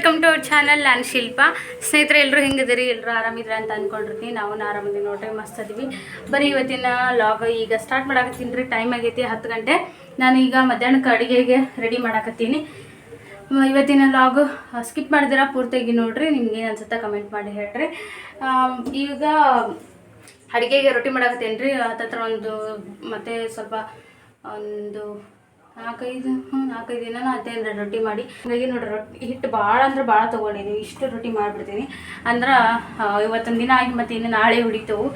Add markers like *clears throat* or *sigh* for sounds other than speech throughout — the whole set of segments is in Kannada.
ವೆಲ್ಕಮ್ ಟು ಅವರ್ ಚಾನಲ್ ನಾನು ಶಿಲ್ಪ. ಸ್ನೇಹಿತರೆ ಎಲ್ಲರೂ ಹೆಂಗಿದ್ದೀರಿ? ಎಲ್ಲರೂ ಆರಾಮಿದ್ರೆ ಅಂತ ಅಂದ್ಕೊಂಡಿರ್ತೀನಿ ನಾವು ಆರಾಮಿದ್ದೀವಿ, ನೋಡ್ರಿ, ಮಸ್ತ್ ಅದೀವಿ ಬರೀ ಇವತ್ತಿನ ಲಾಗ್ ಈಗ ಸ್ಟಾರ್ಟ್ ಮಾಡಾಕತ್ತೀನಿ ರೀ. ಟೈಮ್ ಆಗೈತಿ ಹತ್ತು ಗಂಟೆ. ನಾನು ಈಗ ಮಧ್ಯಾಹ್ನಕ್ಕೆ ಅಡುಗೆಗೆ ರೆಡಿ ಮಾಡಾಕತ್ತೀನಿ. ಇವತ್ತಿನ ಲಾಗ್ ಸ್ಕಿಪ್ ಮಾಡಿದಿರ ಪೂರ್ತಿಯಾಗಿ ನೋಡಿರಿ. ನಿಮ್ಗೆ ಏನು ಅನ್ಸುತ್ತೆ ಕಮೆಂಟ್ ಮಾಡಿ ಹೇಳ್ರಿ. ಈಗ ಅಡುಗೆಗೆ ರೊಟ್ಟಿ ಮಾಡಾಕತ್ತೀನಿ ರೀ. ಹತ್ತತ್ರ ಒಂದು, ಮತ್ತೆ ಸ್ವಲ್ಪ, ಒಂದು ನಾಲ್ಕೈದು ಹ್ಞೂ ನಾಲ್ಕೈದು ದಿನ ಹತ್ತೇನು ರೊಟ್ಟಿ ಮಾಡಿ. ಹಾಗಾಗಿ ನೋಡಿ ರೊಟ್ಟಿ ಹಿಟ್ಟು ಭಾಳ ಅಂದ್ರೆ ಭಾಳ ತೊಗೊಂಡಿದ್ದೀವಿ ಇಷ್ಟು ರೊಟ್ಟಿ ಮಾಡಿಬಿಡ್ತೀನಿ. ಅಂದ್ರೆ ಇವತ್ತೊಂದು ದಿನ ಆಗಿ ಮತ್ತೆ ಇನ್ನು ನಾಳೆ ಹುಡಿತವು.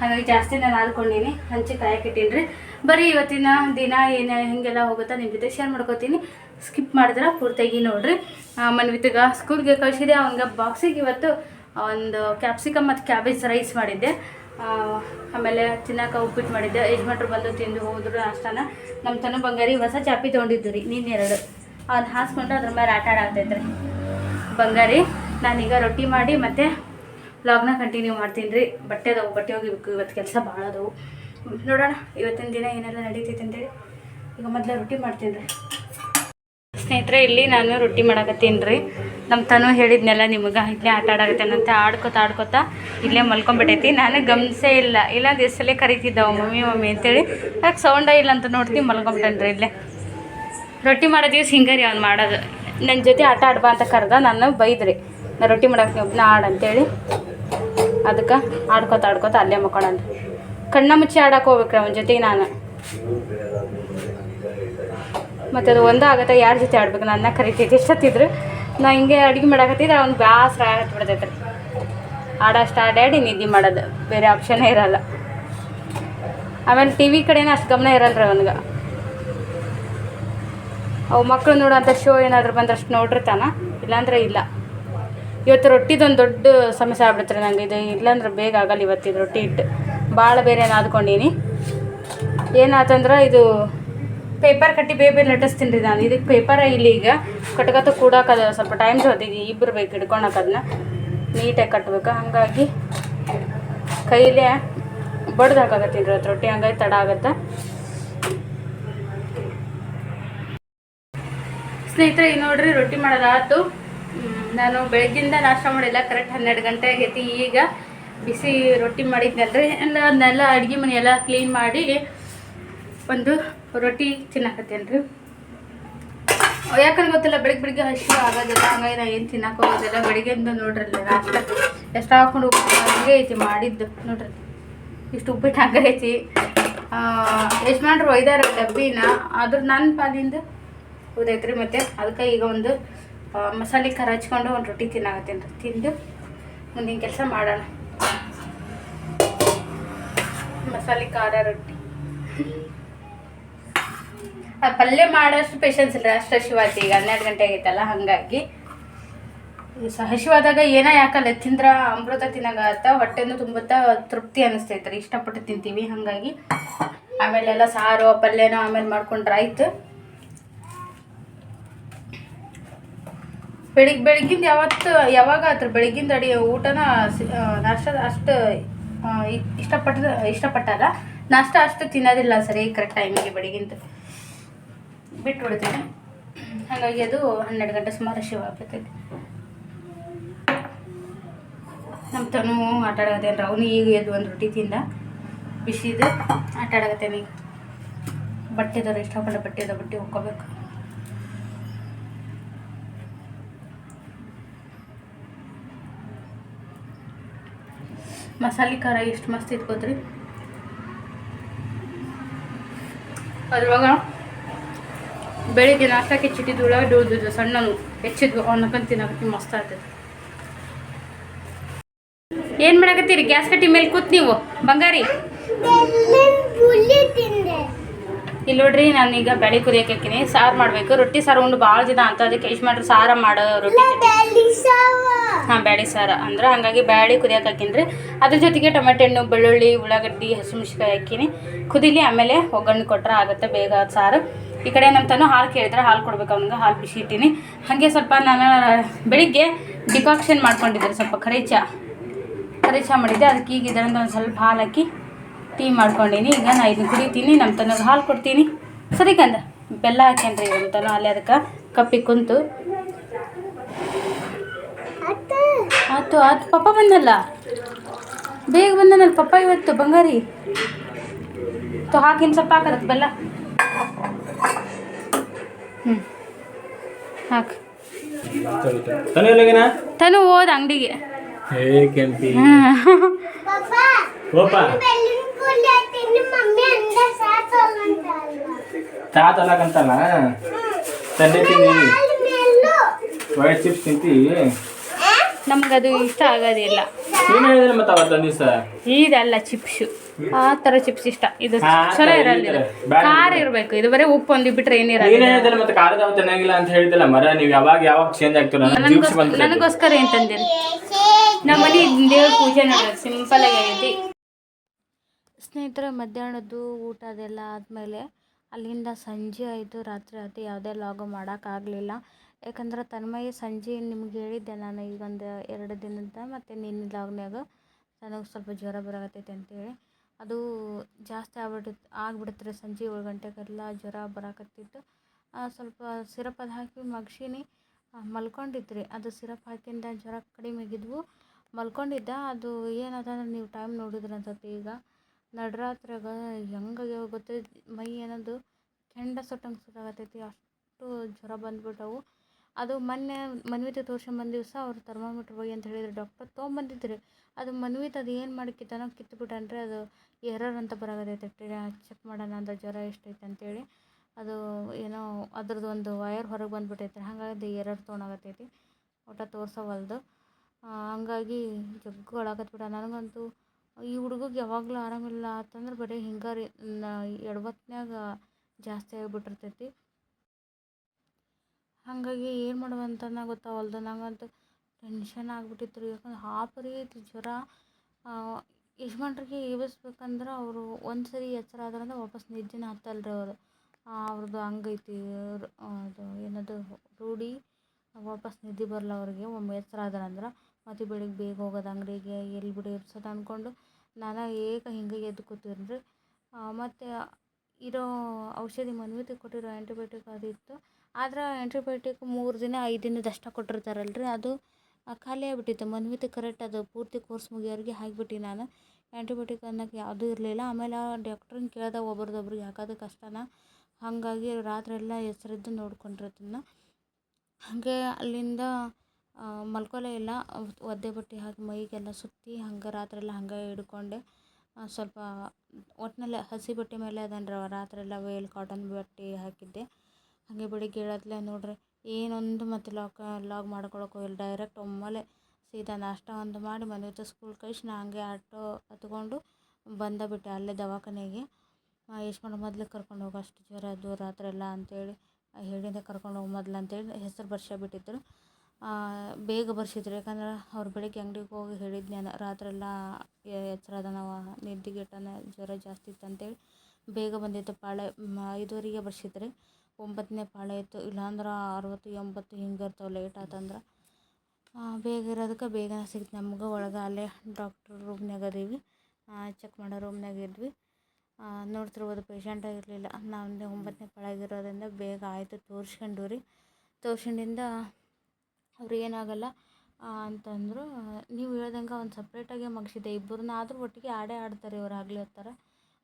ಹಾಗಾಗಿ ಜಾಸ್ತಿ ನಾನು ಆದ್ಕೊಂಡೀನಿ. ಹಂಚಿ ಕಾಯಕ್ಕಿಟ್ಟೀನಿ ರೀ ಬರೀ ಇವತ್ತಿನ ದಿನ ಏನು ಹೀಗೆಲ್ಲ ಹೋಗುತ್ತಾ ನಿಮ್ಮ ಜೊತೆ ಶೇರ್ ಮಾಡ್ಕೋತೀನಿ. ಸ್ಕಿಪ್ ಮಾಡಿದ್ರೆ ಪೂರ್ತಿಯಾಗಿ ನೋಡಿರಿ. ಮನ್ವಿತ್ಗ ಸ್ಕೂಲ್ಗೆ ಕಳಿಸಿದೆ. ಅವನಿಗೆ ಬಾಕ್ಸಿಗೆ ಇವತ್ತು ಒಂದು ಕ್ಯಾಪ್ಸಿಕಮ್ ಮತ್ತು ಕ್ಯಾಬೇಜ್ ರೈಸ್ ಮಾಡಿದ್ದೆ. ಆಮೇಲೆ ತಿನ್ನಕ್ಕೆ ಉಪ್ಪಿಟ್ಟು ಮಾಡಿದ್ದೆ. ಯಜಮಾನ್ರು ಬಂದು ತಿಂದು ಹೋದ್ರು ಅಷ್ಟಾನ. ನಮ್ಮ ತನು ಬಂಗಾರಿ ಹೊಸ ಚಾಪಿ ತೊಗೊಂಡಿದ್ದು ರೀ, ನೀನು ಎರಡು. ಅವ್ನು ಹಾಸ್ಕೊಂಡು ಅದ್ರ ಮೇಲೆ ಆಟ ಆಡಾಗ್ತೈತೆ ರೀ ಬಂಗಾರಿ, ನಾನೀಗ ರೊಟ್ಟಿ ಮಾಡಿ ಮತ್ತೆ ಲಾಗ್ನ ಕಂಟಿನ್ಯೂ ಮಾಡ್ತೀನಿ ರೀ. ಬಟ್ಟೆ ಅದಾವು, ಬಟ್ಟೆ ಹೋಗಿಬೇಕು ಇವತ್ತು ಕೆಲಸ ಭಾಳ ಅದಾವು. ನೋಡೋಣ, ಇವತ್ತಿನ ದಿನ ಏನೆಲ್ಲ ನಡೀತೈತೆ ಅಂತೇಳಿ. ಈಗ ಮೊದಲು ರೊಟ್ಟಿ ಮಾಡ್ತೀನಿ ರೀ. ಸ್ನೇಹಿತರೆ, ಇಲ್ಲಿ ನಾನು ರೊಟ್ಟಿ ಮಾಡಕತ್ತೀನಿ ರೀ. ನಮ್ಮ ತನು ಹೇಳಿದ್ನೆಲ್ಲ ನಿಮಗೆ ಇಲ್ಲೇ ಆಟ ಆಡಾಗತ್ತೇನಂತೆ ಆಡ್ಕೊತ ಆಡ್ಕೊತ ಇಲ್ಲೇ ಮಲ್ಕೊಂಡ್ಬಿಟ್ಟೈತಿ ನಾನು ಗಮನಿಸೇ ಇಲ್ಲ. ಇಲ್ಲ ದಿವಸಲ್ಲೇ ಕರಿತಿದ್ದವು ಮಮ್ಮಿ ಮಮ್ಮಿ ಅಂತೇಳಿ. ಯಾಕೆ ಸೌಂಡೇ ಇಲ್ಲ ಅಂತ ನೋಡ್ತೀನಿ ಮಲ್ಕೊಂಬಿಟ್ಟನ್ರಿ ಇಲ್ಲೇ. ರೊಟ್ಟಿ ಮಾಡೋ ಸಿಂಗರಿ ಹಿಂಗೆ ರೀ ಅವ್ನು ಮಾಡೋದು. ನನ್ನ ಜೊತೆ ಆಟ ಆಡ್ಬಾ ಅಂತ ಕರೆದ ನಾನು ಬೈದ್ರಿ. ನಾ ರೊಟ್ಟಿ ಮಾಡಕ್ಕೆ ಒಬ್ಬನ ಆಡು ಅಂತೇಳಿ. ಅದಕ್ಕೆ ಆಡ್ಕೊತ ಆಡ್ಕೊತ ಅಲ್ಲೇ ಮಕ್ಕೊಂಡ್ರಿ ಕಣ್ಣ ಮುಚ್ಚಿ ಆಡಕ್ಕೆ ಹೋಗ್ಬೇಕ್ರಿ ಅವನ ಜೊತೆಗೆ ನಾನು. ಮತ್ತು ಅದು ಒಂದೇ ಆಗತ್ತೆ, ಯಾರ ಜೊತೆ ಆಡ್ಬೇಕು? ನನ್ನ ಕರಿತೈತಿ. ಎಷ್ಟೊತ್ತಿದ್ರು? ನಾ ಹಿಂಗೆ ಅಡುಗೆ ಮಾಡಾಕತ್ತಿದ್ರೆ ಅವ್ನು ಬ್ಯಾಸ್ರ ಆಗತ್ತೆ ರೀ ಆಡೋಷ್ಟು ಆಡಾಡಿ ನಿದ್ದೆ ಮಾಡೋದು. ಬೇರೆ ಆಪ್ಷನ್ನೇ ಇರಲ್ಲ. ಆಮೇಲೆ ಟಿ ವಿ ಕಡೆನೇ ಅಷ್ಟು ಗಮನ ಇರಲ್ಲ ರೀ ಅವನಿಗೆ. ಅವು ಮಕ್ಕಳು ನೋಡೋಂಥ ಶೋ ಏನಾದರೂ ಬಂದ್ರೆ ಅಷ್ಟು ನೋಡಿರ್ತಾನ, ಇಲ್ಲಾಂದ್ರೆ ಇಲ್ಲ. ಇವತ್ತು ರೊಟ್ಟಿದೊಂದು ದೊಡ್ಡ ಸಮಸ್ಯೆ ಆಗ್ಬಿಡ್ತಾರೆ ನಂಗೆ. ಇದು ಇಲ್ಲಾಂದ್ರೆ ಬೇಗ ಆಗಲ್ಲ ಇವತ್ತಿದು ರೊಟ್ಟಿ ಇಟ್ಟು ಭಾಳ ಬೇರೆ ನಾದ್ಕೊಂಡೀನಿ ಏನಾತಂದ್ರೆ ಇದು ಪೇಪರ್ ಕಟ್ಟಿ ಬೇಬಿ ಲಟ್ಟಿಸ್ತೀನಿ ರೀ ನಾನು. ಇದಕ್ಕೆ ಪೇಪರ ಇಲ್ಲಿ ಈಗ. ಕಟ್ಕತ್ತ ಕೂಡಾಕದ ಸ್ವಲ್ಪ ಟೈಮ್ ಜೊತೆಗೆ ಇಬ್ಬರು ಬೇಕು ಹಿಡ್ಕೊಳಕ್ಕೆ ಅದನ್ನ. ನೀಟಾಗಿ ಕಟ್ಬೇಕು. ಹಾಗಾಗಿ ಕೈಲೇ ಬಡ್ದು ಹಾಕಾಕತ್ತೀನಿ ರೀ ರೊಟ್ಟಿ ಹಂಗಾಗಿ ತಡ ಆಗತ್ತೆ? ಸ್ನೇಹಿತರೆ ಈಗ ನೋಡ್ರಿ ರೊಟ್ಟಿ ಮಾಡೋದಾಯ್ತು. ನಾನು ಬೆಳಗ್ಗಿಂದ ನಾಷ್ಟ ಮಾಡಿಲ್ಲ. ಕರೆಕ್ಟ್ ಹನ್ನೆರಡು ಗಂಟೆ ಆಗೈತಿ. ಈಗ ಬಿಸಿ ರೊಟ್ಟಿ ಮಾಡಿದ್ನಲ್ರಿ. ಎಲ್ಲ, ಅದನ್ನೆಲ್ಲ ಅಡುಗೆ ಮನೆ ಎಲ್ಲ ಕ್ಲೀನ್ ಮಾಡಿ ಒಂದು ರೊಟ್ಟಿ ತಿನ್ನಕತ್ತೇನೆ ರೀ ಯಾಕಂದ್ರೆ ಗೊತ್ತಿಲ್ಲ ಬೆಳಿಗ್ಗೆ ಬೆಳಿಗ್ಗೆ ಹಸಿ ಆಗೋದಿಲ್ಲ ಹಂಗಾಗಿ ನಾ ಏನು ತಿನ್ನಕ್ಕೆ ಹೋಗೋದಿಲ್ಲ ಬೆಳಿಗ್ಗೆಯಿಂದ ನೋಡ್ರಲ್ಲ ನಾಷ್ಟ ಎಷ್ಟು ಹಾಕೊಂಡು ಹಂಗೆ ಐತಿ ಮಾಡಿದ್ದು ನೋಡ್ರಿ. ಇಷ್ಟು ಉಪ್ಪಿಟ್ಟು ಹಂಗೆ ಐತಿ. ಯಜಮಾನ್ರು ಒಯ್ದಾರ ಡಬ್ಬಿನ, ಆದ್ರೆ ನನ್ನ ಪಾಲಿಂದ ಉದೈತ್ರಿ ಮತ್ತೆ ಅದಕ್ಕೆ ಈಗ ಒಂದು ಮಸಾಲೆ ಖಾರ ಹಚ್ಕೊಂಡು ಒಂದು ರೊಟ್ಟಿ ತಿನ್ನಾಗತ್ತೇನು ರೀ ತಿಂದು ಮುಂದಿನ ಕೆಲಸ ಮಾಡೋಣ. ಮಸಾಲೆ ಖಾರ ರೊಟ್ಟಿ. ಪಲ್ಯ ಮಾಡೋಷ್ಟು ಪೇಷನ್ಸ್ ಇಲ್ಲ. ಅಷ್ಟು ಹಸಿವಾಯ್ತು ಈಗ ಹನ್ನೆರಡು ಗಂಟೆ ಆಗೈತಲ್ಲ, ಹಾಗಾಗಿ. ಹಸಿವಾದಾಗ ಏನೋ ಯಾಕಲ್ಲ, ತಿಂದ್ರ ಅಮೃತ ತಿನ್ನಾಗತ್ತ ಹೊಟ್ಟೆನೂ ತುಂಬುತ್ತಾ ತೃಪ್ತಿ ಅನಿಸ್ತೈತೆ ರೀ. ಇಷ್ಟಪಟ್ಟು ತಿಂತೀವಿ, ಹಾಗಾಗಿ. ಆಮೇಲೆಲ್ಲ ಸಾರು, ಪಲ್ಯನೋ ಆಮೇಲೆ ಮಾಡ್ಕೊಂಡ್ರೆ ಆಯ್ತು ಬೆಳಿಗ್ಗೆ ಬೆಳಿಗ್ಗಿಂದ ಯಾವತ್ತು, ಯಾವಾಗ ಆತ್ರ? ಬೆಳಿಗ್ಗಿಂದ ಅಡಿ ಊಟನ ನಾಷ್ಟ ಅಷ್ಟು ಇಷ್ಟಪಟ್ಟ, ಇಷ್ಟಪಟ್ಟಲ್ಲ. ನಾಷ್ಟ ಅಷ್ಟು ತಿನ್ನೋದಿಲ್ಲ ಸರಿ ಕರೆಕ್ಟ್ ಟೈಮಿಗೆ ಬೆಳಿಗ್ಗಿಂದ. ಬಿಟ್ಟು ಬಿಡ್ತೀನಿ ಹಾಗಾಗಿ ಅದು ಹನ್ನೆರಡು ಗಂಟೆ ಸುಮಾರು ಶಿವ ನಮ್ಮ ತನು ಆಟ ಆಡಕತ್ತೇನೆ ಅವನು ಈಗ ಎದ್ದು ಒಂದು ರೊಟ್ಟಿ ತಿಂದ. ಬಿಸಿದು ಆಟ ಆಡಕತ್ತೇನೆ ಈಗ ಬಟ್ಟೆ ಎಷ್ಟು ಇಷ್ಟಪಟ್ಟ ಬಟ್ಟೆ ಅದ ಬಟ್ಟೆ ಹೋಗ್ಕೋಬೇಕು ಮಸಾಲೆ ಖಾರ ಎಷ್ಟು ಮಸ್ತ್ ಇಟ್ಕೋತ್ರಿ. ಅದ್ರೊಳಗ ಬೆಳಿಗ್ಗೆ ನಾಷ್ಟಕ್ಕೆ ಹೆಚ್ಚಿಟ್ಟಿದ್ದು ಉಳ್ಳಾಗಡ್ಡಿ ಉಳಿದಿದ್ದು ಸಣ್ಣನು ಹೆಚ್ಚಿದ್ವು. ಅವನಕ್ಕಂತ ತಿನ್ನಕತ್ತಿ ಮಸ್ತ್ ಆಗ್ತೈತೆ ಏನು ಮಾಡಕತ್ತೀರಿ? ಗ್ಯಾಸ್ ಕಟ್ಟಿ ಮೇಲೆ ಕೂತ್ ನೀವು. ಬಂಗಾರಿ. ಇಲ್ಲಿ ನೋಡ್ರಿ ನಾನೀಗ ಬೆಳೆ ಕುದಿಯಕ್ಕೆ ಸಾರು ಮಾಡಬೇಕು. ರೊಟ್ಟಿ ಸಾರು ಉಂಡು ಭಾಳ ದಿನ ಅಂತ. ಅದಕ್ಕೆ ಇಷ್ಟು ಮಾಡ್ರಿ ಸಾರ ಮಾಡೋ ರೊಟ್ಟಿ ಹಾ ಬ್ಯಾಳಿ ಸಾರ. ಅಂದ್ರೆ ಹಾಗಾಗಿ ಬ್ಯಾಳಿ ಕುದಿಯಕ್ಕೆ ಹಾಕಿನ್ರಿ ರೀ. ಅದ್ರ ಜೊತೆಗೆ ಟೊಮೆಟೊ ಹಣ್ಣು ಬೆಳ್ಳುಳ್ಳಿ ಉಳ್ಳಾಗಡ್ಡಿ ಹಸಿಮೆಣ್ಸಿಕಾಯಿ ಹಾಕಿನಿ. ಕುದಿಲಿ ಆಮೇಲೆ ಒಗ್ಗರಣೆ ಕೊಟ್ರೆ ಆಗುತ್ತೆ ಬೇಗ ಸಾರು. ಈ ಕಡೆ ನಮ್ಮ ತನು ಹಾಲು ಕೇಳಿದ್ರೆ, ಹಾಲು ಕೊಡ್ಬೇಕು ಅವನಿಗೆ, ಹಾಲು ಬಿಸಿ ಇಟ್ಟೀನಿ. ಹಾಗೆ ಸ್ವಲ್ಪ ನಾನು ಬೆಳಿಗ್ಗೆ ಡಿಕಾಕ್ಷನ್ ಮಾಡ್ಕೊಂಡಿದ್ದೆ ಸ್ವಲ್ಪ ಕರಿ ಚಾ. ಕರಿ ಮಾಡಿದ್ದೆ, ಅದಕ್ಕೆ ಈಗ ಇದರಿಂದ ಒಂದು ಸ್ವಲ್ಪ ಹಾಲು ಹಾಕಿ ಟೀ ಮಾಡ್ಕೊಂಡೀನಿ. ಈಗ ನಾ ಇದನ್ನ ಕುಡಿತೀನಿ, ನಮ್ಮ ತನಗೆ ಹಾಲು ಕೊಡ್ತೀನಿ. ಸರಿ ಕಂದ, ಬೆಲ್ಲ ಹಾಕ್ಯಾನ್ರಿ ನಮ್ಮ ತನ ಅಲ್ಲಿ ಅದಕ್ಕೆ ಕಪ್ಪಿ ಕುಂತು. ಆತು ಆತು, ಪಪ್ಪ ಬಂದಲ್ಲ? ಬೇಗ ಬಂದನಲ್ಲ ಪಪ್ಪ ಇವತ್ತು, ಬಂಗಾರಿ. ತೊ ಹಾಕಿನ ಸ್ವಲ್ಪ ಹಾಕದಕ್ಕೆ ಬೆಲ್ಲ. ಹ್ಞೂ ಹಾಕು. ತನು ಹೋದ ಅಂಗಡಿಗೆ. ತಂದೆ ವೈಟ್ ಚಿಪ್ಸ್ ನಮ್ಗದು ಇಷ್ಟ ಆಗೋದಿಲ್ಲ. ಏನು ಹೇಳಿದ್ರೆ ಮತ್ತೆ ಅವತ್ತು ದಿವಸ? ಇದಲ್ಲ ಚಿಪ್ಸು. ಆ ತರ ಚಿಪ್ಸ್ ಇಷ್ಟ. ಇದು ಚಲೋ ಇರಲ್ಲ. ಖಾರ ಇರಬೇಕು. ಇದು ಬರೀ ಉಪ್ಪು ಒಂದು ಬಿಟ್ರೆ ಏನಿರಲ್ಲ ಹೇಳಿದ್ರೆ ಮತ್ತೆ ಖಾರದ ಚೆನ್ನಾಗಿಲ್ಲ ಅಂತ ಹೇಳಿದಲ್ಲ ಮರ ನೀವು ಯಾವಾಗ ಯಾವಾಗ ಚೇಂಜ್ ಆಗ್ತೀರ ನನಗೆ ಜ್ಯೂಸ್ ಬಂತು ನನಗೋಸ್ಕರ ಏನು ತಂದಿರಿ ನಮ್ಮ ಮನೆ ದೇವ್ರ ಪೂಜೆ ನೋಡೋದು ಸಿಂಪಲ್ ಆಗಿ ಆಗೈತಿ. ಸ್ನೇಹಿತರೆ ಮಧ್ಯಾಹ್ನದ್ದು ಊಟ ಅದೆಲ್ಲ ಆದಮೇಲೆ ಅಲ್ಲಿಂದ ಸಂಜೆ ಆಯಿತು ರಾತ್ರಿ ಆಯಿತು ಯಾವುದೇ ಲಾಗು ಮಾಡೋಕ್ಕಾಗಲಿಲ್ಲ ಯಾಕಂದ್ರೆ ತನ್ಮಯ ಸಂಜೆ ನಿಮ್ಗೆ ಹೇಳಿದ್ದೆ ನಾನು ಈಗೊಂದು ಎರಡು ದಿನದ ಮತ್ತು ನಿನ್ನ ಲಾಗ್ನಾಗ ನನಗೆ ಸ್ವಲ್ಪ ಜ್ವರ ಬರಾಕತ್ತೈತೆ ಅಂತೇಳಿ. ಅದು ಜಾಸ್ತಿ ಆಗ್ಬಿಟ್ಟಿತ್ತು ಆಗ್ಬಿಡುತ್ತೆ ರೀ ಸಂಜೆ ಏಳು ಗಂಟೆಗೆಲ್ಲ ಜ್ವರ ಬರಾಕತ್ತಿತ್ತು. ಸ್ವಲ್ಪ ಸಿರಪ್ ಅದು ಹಾಕಿ ಮಗ್ಸೀನಿ ಮಲ್ಕೊಂಡಿದ್ರಿ. ಅದು ಸಿರಪ್ ಹಾಕಿಂದ ಜ್ವರ ಕಡಿಮೆ ಆಗಿದ್ವು. ಮಲ್ಕೊಂಡಿದ್ದ. ಅದು ಏನದ ನೀವು ಟೈಮ್ ನೋಡಿದ್ರಿ ಅನ್ಸತ್ತೆ ಈಗ ನಡ್ರಾತ್ರಾಗ ಹೆಂಗಾಗ್ಯಾವ ಗೊತ್ತೈತಿ ಮೈ ಏನದು ಕೆಂಡ ಸುಟ್ಟಂಗೆ ಸುಟ್ಟಾಗತ್ತೈತಿ ಅಷ್ಟು ಜ್ವರ ಬಂದ್ಬಿಟ್ಟವು. ಅದು ಮೊನ್ನೆ ಮನ್ವಿತೆ ತೋರ್ಸ್ಕೊಂಬಂದ ದಿವಸ ಅವ್ರು ಥರ್ಮಾಮೀಟ್ರ್ ಹೋಗಿ ಅಂತ ಹೇಳಿದ್ರು. ಡಾಕ್ಟರ್ ತೊಗೊಂಬಂದಿದ್ರಿ. ಅದು ಮನ್ವಿತ ಅದು ಏನು ಮಾಡಿ ಕಿತ್ತನೋ ಕಿತ್ಬಿಟ್ಟನ್ರಿ ಅದು ಎರರ್ ಅಂತ ಬರಾಕತ್ತೈತೆ ಚೆಕ್ ಮಾಡೋಣ ಅಂತ ಜ್ವರ ಎಷ್ಟೈತೆ ಅಂತೇಳಿ. ಅದು ಏನೋ ಅದ್ರದ್ದು ಒಂದು ವಯರ್ ಹೊರಗೆ ಬಂದುಬಿಟ್ಟೈತೆ ಹಾಗಾಗಿ ಎರರ್ ತೊಗೊಂಡಾಗತ್ತೈತಿ ಊಟ ತೋರ್ಸವಲ್ದು ಹಂಗಾಗಿ ಜಗ್ಗು ಅಳಾಕತ್ಬಿಟ್ಟ ನನಗಂತೂ ಈ ಹುಡುಗಗೆ ಯಾವಾಗಲೂ ಆರಾಮಿಲ್ಲ. ಅಂತಂದ್ರೆ ಬರೀ ಹಿಂಗಾರಿ ರೀ ಎಡವತ್ನ್ಯಾಗ ಜಾಸ್ತಿ ಆಗಿಬಿಟ್ಟಿರ್ತೈತಿ. ಹಾಗಾಗಿ ಏನು ಮಾಡುವಂತನ ಗೊತ್ತಾಗಲ್ದು ನಂಗಂತೂ ಟೆನ್ಷನ್ ಆಗ್ಬಿಟ್ಟಿತ್ತು ರೀ. ಯಾಕಂದ್ರೆ ಹಾಪರಿ ಐತಿ ಜ್ವರ. ಯಜಮಾನ್ರಿಗೆ ಏವಿಸ್ಬೇಕಂದ್ರೆ ಅವರು ಒಂದು ಸರಿ ಎಚ್ಚರ ಆದ್ರಂದ್ರೆ ವಾಪಸ್ ನಿದ್ದೆನೇ ಹತ್ತಲ್ಲ ರೀ ಅವರು ಅವ್ರದ್ದು ಹಂಗೈತಿ. ಅದು ಏನದು, ರೂಢಿ. ವಾಪಸ್ ನಿದ್ದೆ ಬರಲ್ಲ ಅವ್ರಿಗೆ. ಒಮ್ಮೆ ಎಚ್ಚರ ಆದ್ರಂದ್ರೆ ಮತ್ತು ಬೆಳಿಗ್ಗೆ ಬೇಗ ಹೋಗೋದು ಅಂಗಡಿಗೆ ಎಲ್ಲಿ ಬಿಡಿ ಇರ್ಸೋದು ಅಂದ್ಕೊಂಡು ನಾನು ಏಕ ಹಿಂಗೆ ಎದ್ದು ಕೂತೀನಿ ರೀ ಮತ್ತು ಇರೋ ಔಷಧಿ ಮನ್ವಿತಿ ಕೊಟ್ಟಿರೋ ಆ್ಯಂಟಿಬಯೋಟಿಕ್ ಅದು ಇತ್ತು. ಆದ್ರೆ ಆ್ಯಂಟಿಬಯೋಟಿಕ್ ಮೂರು ದಿನ, ಐದು ದಿನದ ಅಷ್ಟ ಕೊಟ್ಟಿರ್ತಾರಲ್ರಿ. ಅದು ಖಾಲಿ ಆಗಿಬಿಟ್ಟಿತ್ತು. ಮನ್ವಿತಿ ಕರೆಕ್ಟ್ ಅದು ಪೂರ್ತಿ ಕೋರ್ಸ್ ಮುಗಿಯೋರಿಗೆ ಹಾಕಿಬಿಟ್ಟು ನಾನು. ಆ್ಯಂಟಿಬಯೋಟಿಕ್ ಅನ್ನೋಕ್ಕೆ ಯಾವುದೂ ಇರಲಿಲ್ಲ. ಆಮೇಲೆ ಡಾಕ್ಟ್ರನ್ನ ಕೇಳಿದೆ ಒಬ್ರದೊಬ್ರಿಗೆ ಹಾಕೋದು ಕಷ್ಟನ. ಹಾಗಾಗಿ ರಾತ್ರಿ ಎಲ್ಲ ಎಚ್ಚರಿದ್ದು ನೋಡ್ಕೊಂಡಿರೋದನ್ನ ಹಾಗೆ ಅಲ್ಲಿಂದ ಮಲ್ಕೊಲೆ ಇಲ್ಲ. ಒದ್ದೆ ಬಟ್ಟೆ ಹಾಕಿ ಮೈಗೆಲ್ಲ ಸುತ್ತಿ ಹಂಗೆ ರಾತ್ರಿ ಎಲ್ಲ ಹಂಗೆ ಹಿಡ್ಕೊಂಡೆ. ಸ್ವಲ್ಪ ಒಟ್ಟಿನಲ್ಲಿ ಹಸಿ ಬಟ್ಟೆ ಮೇಲೆ ಅದನ್ನ ರಾತ್ರಿ ಎಲ್ಲ ವೇಲ್ ಕಾಟನ್ ಬಟ್ಟೆ ಹಾಕಿದ್ದೆ. ಹಾಗೆ ಬೆಳಿಗ್ಗೆ ಏಳತ್ಲೆ ನೋಡ್ರಿ. ಏನೊಂದು ಮತ್ತೆ ಲಾಕ್ ಲಾಗ್ ಮಾಡ್ಕೊಳಕ್ಕೆ ಹೋಗಿಲ್ಲ ಡೈರೆಕ್ಟ್ ಒಮ್ಮೆಲೆ ಸೀದಾ ನಾಷ್ಟ ಒಂದು ಮಾಡಿ ಮನೆ ಸ್ಕೂಲ್ ಕಳಿಸಿ ನಾ ಹಂಗೆ ಆಟೋ ಹತ್ಕೊಂಡು ಬಂದ ಬಿಟ್ಟೆ ಅಲ್ಲೇ ದವಾಖಾನೆಗೆ. ಯಶ್ಕೊಂಡು ಮೊದ್ಲು ಕರ್ಕೊಂಡು ಹೋಗೋ, ಅಷ್ಟು ಜ್ವರ ಅದು ರಾತ್ರಿ ಎಲ್ಲ ಅಂತೇಳಿ ಹೇಳಿದೆ ಕರ್ಕೊಂಡು ಹೋಗಿ ಮೊದ್ಲು ಅಂತೇಳಿ ಹೆಸರು ಬರ್ಸ್ಯಾಬಿಟ್ಟಿದ್ರು ಬೇಗ ಬರ್ಸಿದ್ರು. ಯಾಕಂದ್ರೆ ಅವ್ರು ಬೆಳಿಗ್ಗೆ ಅಂಗಡಿಗೆ ಹೋಗಿ ಹೇಳಿದ್ನಿ ನಾನು ರಾತ್ರಿ ಎಲ್ಲ ಎಚ್ಚರ ಅದ ನಾವು ನಿದ್ದೆಗೆಟ್ಟನ ಜ್ವರ ಜಾಸ್ತಿ ಇತ್ತು ಅಂತೇಳಿ ಬೇಗ ಬಂದಿತ್ತು. ಪಾಳೆ ಐದುವರೆಗೆ ಬರ್ಸಿದ್ರಿ. ಒಂಬತ್ತನೇ ಪಾಳೆ ಇತ್ತು. ಇಲ್ಲಾಂದ್ರೆ ಅರವತ್ತು, ಎಂಬತ್ತು ಹಿಂಗೆ ಇರ್ತಾವೆ ಲೇಟ್ ಆತಂದ್ರೆ ಬೇಗ ಇರೋದಕ್ಕೆ ಬೇಗನೆ ಸಿಗ್ತು. ನಮ್ಗೆ ಒಳಗೆ ಅಲ್ಲೇ ಡಾಕ್ಟ್ರ್ ರೂಮ್ನಾಗ ಅದೀವಿ. ಚೆಕ್ ಮಾಡೋ ರೂಮ್ನಾಗ ಇದ್ವಿ. ನೋಡ್ತಿರ್ಬೋದು ಪೇಷಂಟ್ ಆಗಿರಲಿಲ್ಲ. ನಾವು ಒಂಬತ್ತನೇ ಪಾಳಾಗಿರೋದ್ರಿಂದ ಬೇಗ ಆಯಿತು ತೋರಿಸ್ಕೊಂಡು ರೀ ತೋರ್ಸ್ಕೊಂಡಿಂದ ಅವ್ರು ಏನಾಗಲ್ಲ. ಅಂತಂದರು, ನೀವು ಹೇಳ್ದಂಗೆ ಒಂದು ಸಪ್ರೇಟಾಗೆ ಮಗ್ಸಿದೆ. ಇಬ್ಬರನ್ನ ಆದರೂ ಒಟ್ಟಿಗೆ ಆಡೇ ಆಡ್ತಾರೆ ಇವ್ರು ಆಗಲಿ ಹತ್ತಾರ